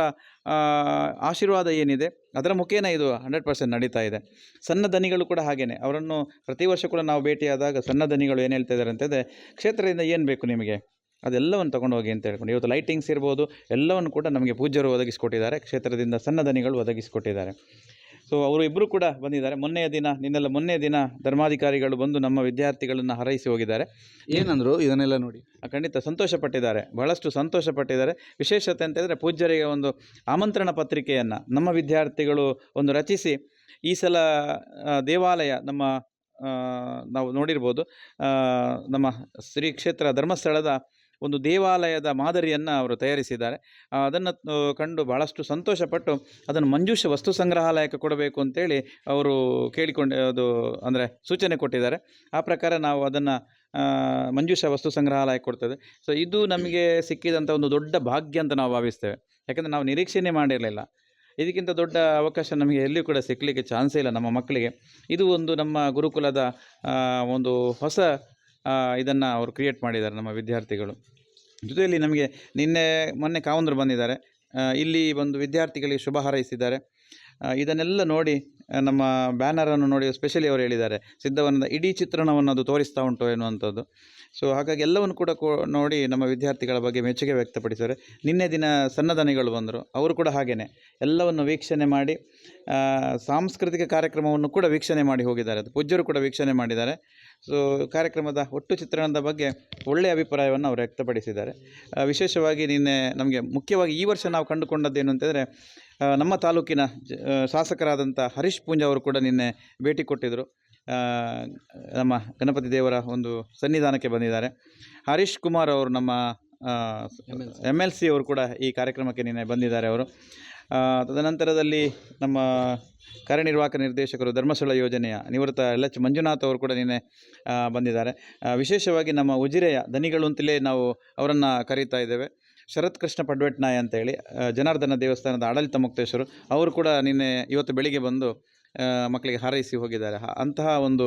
ಆಶೀರ್ವಾದ ಏನಿದೆ, ಅದರ ಮುಖೇನ ಇದು ಹಂಡ್ರೆಡ್ ಪರ್ಸೆಂಟ್ ನಡೀತಾ ಇದೆ. ಸಣ್ಣ ದನಿಗಳು ಕೂಡ ಹಾಗೇನೆ. ಅವರನ್ನು ಪ್ರತಿ ವರ್ಷ ಕೂಡ ನಾವು ಭೇಟಿಯಾದಾಗ ಸಣ್ಣ ದನಿಗಳು ಏನು ಹೇಳ್ತಾ ಇದ್ದಾರೆ ಅಂತಂದರೆ ಕ್ಷೇತ್ರದಿಂದ ಏನು ಬೇಕು ನಿಮಗೆ? ಅದೆಲ್ಲವನ್ನು ತೊಗೊಂಡೋಗಿ ಹೋಗಿ ಅಂತ ಹೇಳ್ಕೊಂಡು ಇವತ್ತು ಲೈಟಿಂಗ್ಸ್ ಇರ್ಬೋದು ಎಲ್ಲವನ್ನು ಕೂಡ ನಮಗೆ ಪೂಜ್ಯರು ಒದಗಿಸಿಕೊಟ್ಟಿದ್ದಾರೆ ಕ್ಷೇತ್ರದಿಂದ ಸಣ್ಣ ದನಿಗಳು ಒದಗಿಸಿಕೊಟ್ಟಿದ್ದಾರೆ. ಸೊ ಅವರು ಇಬ್ಬರು ಕೂಡ ಬಂದಿದ್ದಾರೆ. ಮೊನ್ನೆಯ ದಿನ ನಿನ್ನೆಲ್ಲ ಮೊನ್ನೆ ದಿನ ಧರ್ಮಾಧಿಕಾರಿಗಳು ಬಂದು ನಮ್ಮ ವಿದ್ಯಾರ್ಥಿಗಳನ್ನು ಹರೈಸಿ ಹೋಗಿದ್ದಾರೆ. ಏನಂದರು ಇದನ್ನೆಲ್ಲ ನೋಡಿ? ಆ, ಖಂಡಿತ ಸಂತೋಷಪಟ್ಟಿದ್ದಾರೆ. ಬಹಳಷ್ಟು ಸಂತೋಷಪಟ್ಟಿದ್ದಾರೆ. ವಿಶೇಷತೆ ಅಂತ ಹೇಳಿದ್ರೆ ಪೂಜ್ಯರಿಗೆ ಒಂದು ಆಮಂತ್ರಣ ಪತ್ರಿಕೆಯನ್ನು ನಮ್ಮ ವಿದ್ಯಾರ್ಥಿಗಳು ಒಂದು ರಚಿಸಿ ಈ ಸಲ ದೇವಾಲಯ ನಮ್ಮ ನಾವು ನೋಡಿರ್ಬೋದು ನಮ್ಮ ಶ್ರೀ ಕ್ಷೇತ್ರ ಧರ್ಮಸ್ಥಳದ ಒಂದು ದೇವಾಲಯದ ಮಾದರಿಯನ್ನು ಅವರು ತಯಾರಿಸಿದ್ದಾರೆ. ಅದನ್ನು ಕಂಡು ಭಾಳಷ್ಟು ಸಂತೋಷಪಟ್ಟು ಅದನ್ನು ಮಂಜೂಷ ವಸ್ತು ಸಂಗ್ರಹಾಲಯಕ್ಕೆ ಕೊಡಬೇಕು ಅಂತೇಳಿ ಅವರು ಕೇಳಿಕೊಂಡು, ಅದು ಅಂದರೆ ಸೂಚನೆ ಕೊಟ್ಟಿದ್ದಾರೆ. ಆ ಪ್ರಕಾರ ನಾವು ಅದನ್ನು ಮಂಜೂಷ ವಸ್ತು ಸಂಗ್ರಹಾಲಯಕ್ಕೆ ಕೊಡ್ತದೆ ಸೊ ಇದು ನಮಗೆ ಸಿಕ್ಕಿದಂಥ ಒಂದು ದೊಡ್ಡ ಭಾಗ್ಯ ಅಂತ ನಾವು ಭಾವಿಸ್ತೇವೆ. ಯಾಕಂದರೆ ನಾವು ನಿರೀಕ್ಷೆನೇ ಮಾಡಿರಲಿಲ್ಲ. ಇದಕ್ಕಿಂತ ದೊಡ್ಡ ಅವಕಾಶ ನಮಗೆ ಎಲ್ಲಿಯೂ ಕೂಡ ಸಿಕ್ಕಲಿಕ್ಕೆ ಚಾನ್ಸೇ ಇಲ್ಲ ನಮ್ಮ ಮಕ್ಕಳಿಗೆ. ಇದು ಒಂದು ನಮ್ಮ ಗುರುಕುಲದ ಒಂದು ಹೊಸ ಇದನ್ನು ಅವರು ಕ್ರಿಯೇಟ್ ಮಾಡಿದ್ದಾರೆ ನಮ್ಮ ವಿದ್ಯಾರ್ಥಿಗಳು. ಜೊತೆಯಲ್ಲಿ ನಮಗೆ ನಿನ್ನೆ, ಮೊನ್ನೆ ಕಾವಂದರು ಬಂದಿದ್ದಾರೆ. ಇಲ್ಲಿ ಒಂದು ವಿದ್ಯಾರ್ಥಿಗಳಿಗೆ ಶುಭ ಹಾರೈಸಿದ್ದಾರೆ. ಇದನ್ನೆಲ್ಲ ನೋಡಿ ನಮ್ಮ ಬ್ಯಾನರನ್ನು ನೋಡಿ ಸ್ಪೆಷಲಿ ಅವರು ಹೇಳಿದ್ದಾರೆ. ಸಿದ್ಧವನದ ಇಡೀ ಚಿತ್ರಣವನ್ನು ಅದು ತೋರಿಸ್ತಾ ಉಂಟು ಎನ್ನುವಂಥದ್ದು. ಸೊ ಹಾಗಾಗಿ ಎಲ್ಲವನ್ನು ಕೂಡ ನೋಡಿ ನಮ್ಮ ವಿದ್ಯಾರ್ಥಿಗಳ ಬಗ್ಗೆ ಮೆಚ್ಚುಗೆ ವ್ಯಕ್ತಪಡಿಸಿದ್ದಾರೆ. ನಿನ್ನೆ ದಿನ ಸನ್ನದನಿಗಳು ಬಂದರು. ಅವರು ಕೂಡ ಹಾಗೆಯೇ ಎಲ್ಲವನ್ನು ವೀಕ್ಷಣೆ ಮಾಡಿ ಸಾಂಸ್ಕೃತಿಕ ಕಾರ್ಯಕ್ರಮವನ್ನು ಕೂಡ ವೀಕ್ಷಣೆ ಮಾಡಿ ಹೋಗಿದ್ದಾರೆ. ಅದು ಪೂಜ್ಯರು ಕೂಡ ವೀಕ್ಷಣೆ ಮಾಡಿದ್ದಾರೆ. ಸೊ ಕಾರ್ಯಕ್ರಮದ ಒಟ್ಟು ಚಿತ್ರಣದ ಬಗ್ಗೆ ಒಳ್ಳೆಯ ಅಭಿಪ್ರಾಯವನ್ನು ಅವರು ವ್ಯಕ್ತಪಡಿಸಿದ್ದಾರೆ. ವಿಶೇಷವಾಗಿ ನಿನ್ನೆ ನಮಗೆ ಮುಖ್ಯವಾಗಿ ಈ ವರ್ಷ ನಾವು ಕಂಡುಕೊಂಡದ್ದೇನು ಅಂತಂದರೆ ನಮ್ಮ ತಾಲೂಕಿನ ಶಾಸಕರಾದಂಥ ಹರೀಶ್ ಪೂಂಜ ಅವರು ಕೂಡ ನಿನ್ನೆ ಭೇಟಿ ಕೊಟ್ಟಿದ್ದರು ನಮ್ಮ ಗಣಪತಿ ದೇವರ ಒಂದು ಸನ್ನಿಧಾನಕ್ಕೆ ಬಂದಿದ್ದಾರೆ. ಹರೀಶ್ ಕುಮಾರ್ ಅವರು ನಮ್ಮ ಎಂ ಎಲ್ ಸಿ ಅವರು ಕೂಡ ಈ ಕಾರ್ಯಕ್ರಮಕ್ಕೆ ನಿನ್ನೆ ಬಂದಿದ್ದಾರೆ ಅವರು. ತದನಂತರದಲ್ಲಿ ನಮ್ಮ ಕಾರ್ಯನಿರ್ವಾಹಕ ನಿರ್ದೇಶಕರು ಧರ್ಮಸ್ಥಳ ಯೋಜನೆಯ ನಿವೃತ್ತ ಎಲ್ ಎಚ್ ಮಂಜುನಾಥ್ ಅವರು ಕೂಡ ನಿನ್ನೆ ಬಂದಿದ್ದಾರೆ. ವಿಶೇಷವಾಗಿ ನಮ್ಮ ಉಜಿರೆಯ ದನಿಗಳು ಅಂತಲೇ ನಾವು ಅವರನ್ನು ಕರೀತಾ ಇದ್ದೇವೆ. ಶರತ್ ಕೃಷ್ಣ ಪಡ್ವೆಟ್ನಾಯ್ ಅಂತೇಳಿ ಜನಾರ್ದನ ದೇವಸ್ಥಾನದ ಆಡಳಿತ ಮುಕ್ತೇಶ್ವರು, ಅವರು ಕೂಡ ನಿನ್ನೆ ಇವತ್ತು ಬೆಳಿಗ್ಗೆ ಬಂದು ಮಕ್ಕಳಿಗೆ ಹಾರೈಸಿ ಹೋಗಿದ್ದಾರೆ. ಅಂತಹ ಒಂದು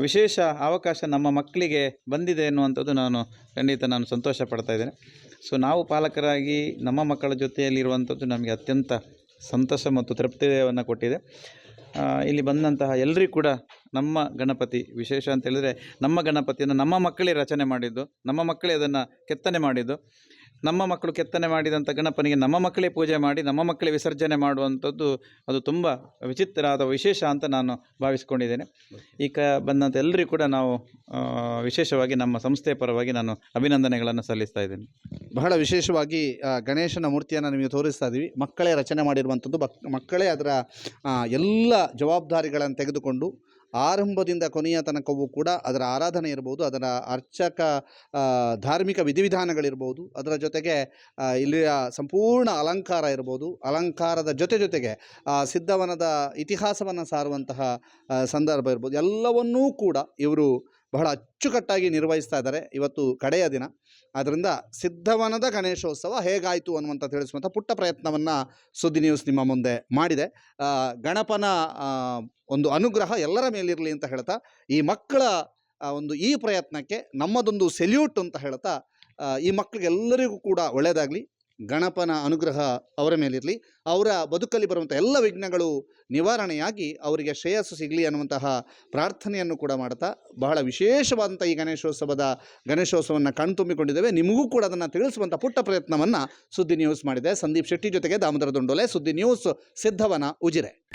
ವಿಶೇಷ ಅವಕಾಶ ನಮ್ಮ ಮಕ್ಕಳಿಗೆ ಬಂದಿದೆ ಎನ್ನುವಂಥದ್ದು ನಾನು ಖಂಡಿತ ನಾನು ಸಂತೋಷ ಪಡ್ತಾ ಇದ್ದೇನೆ. ಸೊ, ನಾವು ಪಾಲಕರಾಗಿ ನಮ್ಮ ಮಕ್ಕಳ ಜೊತೆಯಲ್ಲಿರುವಂಥದ್ದು ನಮಗೆ ಅತ್ಯಂತ ಸಂತೋಷ ಮತ್ತು ತೃಪ್ತಿಯನ್ನು ಕೊಟ್ಟಿದೆ. ಇಲ್ಲಿ ಬಂದಂತಹ ಎಲ್ಲರಿಗೂ ಕೂಡ ನಮ್ಮ ಗಣಪತಿ ವಿಶೇಷ ಅಂತ ಹೇಳಿದರೆ ನಮ್ಮ ಗಣಪತಿಯನ್ನು ನಮ್ಮ ಮಕ್ಕಳೇ ರಚನೆ ಮಾಡಿದ್ದು, ನಮ್ಮ ಮಕ್ಕಳೇ ಅದನ್ನು ಕೆತ್ತನೆ ಮಾಡಿದ್ದು. ನಮ್ಮ ಮಕ್ಕಳು ಕೆತ್ತನೆ ಮಾಡಿದಂಥ ಗಣಪನಿಗೆ ನಮ್ಮ ಮಕ್ಕಳೇ ಪೂಜೆ ಮಾಡಿ ನಮ್ಮ ಮಕ್ಕಳೇ ವಿಸರ್ಜನೆ ಮಾಡುವಂಥದ್ದು ಅದು ತುಂಬ ವಿಚಿತ್ರ ಅಥವಾ ವಿಶೇಷ ಅಂತ ನಾನು ಭಾವಿಸ್ಕೊಂಡಿದ್ದೇನೆ. ಈಗ ಕ ಬಂದಂಥ ಎಲ್ಲರಿಗೂ ಕೂಡ ನಾವು ವಿಶೇಷವಾಗಿ ನಮ್ಮ ಸಂಸ್ಥೆಯ ಪರವಾಗಿ ನಾನು ಅಭಿನಂದನೆಗಳನ್ನು ಸಲ್ಲಿಸ್ತಾ ಇದ್ದೇನೆ. ಬಹಳ ವಿಶೇಷವಾಗಿ ಗಣೇಶನ ಮೂರ್ತಿಯನ್ನು ನಿಮಗೆ ತೋರಿಸ್ತಾ ಇದ್ದೀವಿ. ಮಕ್ಕಳೇ ರಚನೆ ಮಾಡಿರುವಂಥದ್ದು ಮಕ್ಕಳೇ ಅದರ ಎಲ್ಲ ಜವಾಬ್ದಾರಿಗಳನ್ನು ತೆಗೆದುಕೊಂಡು ಆರಂಭದಿಂದ ಕೊನೆಯ ತನಕವೂ ಕೂಡ ಅದರ ಆರಾಧನೆ ಇರ್ಬೋದು, ಅದರ ಅರ್ಚಕ ಧಾರ್ಮಿಕ ವಿಧಿವಿಧಾನಗಳಿರ್ಬೋದು, ಅದರ ಜೊತೆಗೆ ಇಲ್ಲಿಯ ಸಂಪೂರ್ಣ ಅಲಂಕಾರ ಇರ್ಬೋದು, ಅಲಂಕಾರದ ಜೊತೆ ಜೊತೆಗೆ ಸಿದ್ಧವನದ ಇತಿಹಾಸವನ್ನು ಸಾರುವಂತಹ ಸಂದರ್ಭ ಇರ್ಬೋದು, ಎಲ್ಲವನ್ನೂ ಕೂಡ ಇವರು ಬಹಳ ಅಚ್ಚುಕಟ್ಟಾಗಿ ನಿರ್ವಹಿಸ್ತಾ ಇದ್ದಾರೆ ಇವತ್ತು ಕಡೆಯ ದಿನ. ಆದ್ದರಿಂದ ಸಿದ್ಧವನದ ಗಣೇಶೋತ್ಸವ ಹೇಗಾಯಿತು ಅನ್ನುವಂಥ ತಿಳಿಸುವಂಥ ಪುಟ್ಟ ಪ್ರಯತ್ನವನ್ನು ಸುದ್ದಿ ನ್ಯೂಸ್ ನಿಮ್ಮ ಮುಂದೆ ಮಾಡಿದೆ. ಗಣಪನ ಒಂದು ಅನುಗ್ರಹ ಎಲ್ಲರ ಮೇಲಿರಲಿ ಅಂತ ಹೇಳ್ತಾ, ಈ ಮಕ್ಕಳ ಒಂದು ಈ ಪ್ರಯತ್ನಕ್ಕೆ ನಮ್ಮದೊಂದು ಸೆಲ್ಯೂಟ್ ಅಂತ ಹೇಳ್ತಾ ಈ ಮಕ್ಕಳಿಗೆಲ್ಲರಿಗೂ ಕೂಡ ಒಳ್ಳೆಯದಾಗಲಿ. ಗಣಪನ ಅನುಗ್ರಹ ಅವರ ಮೇಲಿರಲಿ, ಅವರ ಬದುಕಲ್ಲಿ ಬರುವಂಥ ಎಲ್ಲ ವಿಘ್ನಗಳು ನಿವಾರಣೆಯಾಗಿ ಅವರಿಗೆ ಶ್ರೇಯಸ್ಸು ಸಿಗಲಿ ಅನ್ನುವಂತಹ ಪ್ರಾರ್ಥನೆಯನ್ನು ಕೂಡ ಮಾಡ್ತಾ, ಬಹಳ ವಿಶೇಷವಾದಂಥ ಈ ಗಣೇಶೋತ್ಸವದ ಗಣೇಶೋತ್ಸವವನ್ನು ಕಣ್ತುಂಬಿಕೊಂಡಿದ್ದೇವೆ. ನಿಮಗೂ ಕೂಡ ಅದನ್ನು ತಿಳಿಸುವಂಥ ಪುಟ್ಟ ಪ್ರಯತ್ನವನ್ನು ಸುದ್ದಿ ನ್ಯೂಸ್ ಮಾಡಿದೆ. ಸಂದೀಪ್ ಶೆಟ್ಟಿ ಜೊತೆಗೆ ದಾಮೋದರ ದುಂಡೋಲೆ, ಸುದ್ದಿ ನ್ಯೂಸ್ ಸಿದ್ಧವನ ಉಜಿರೆ.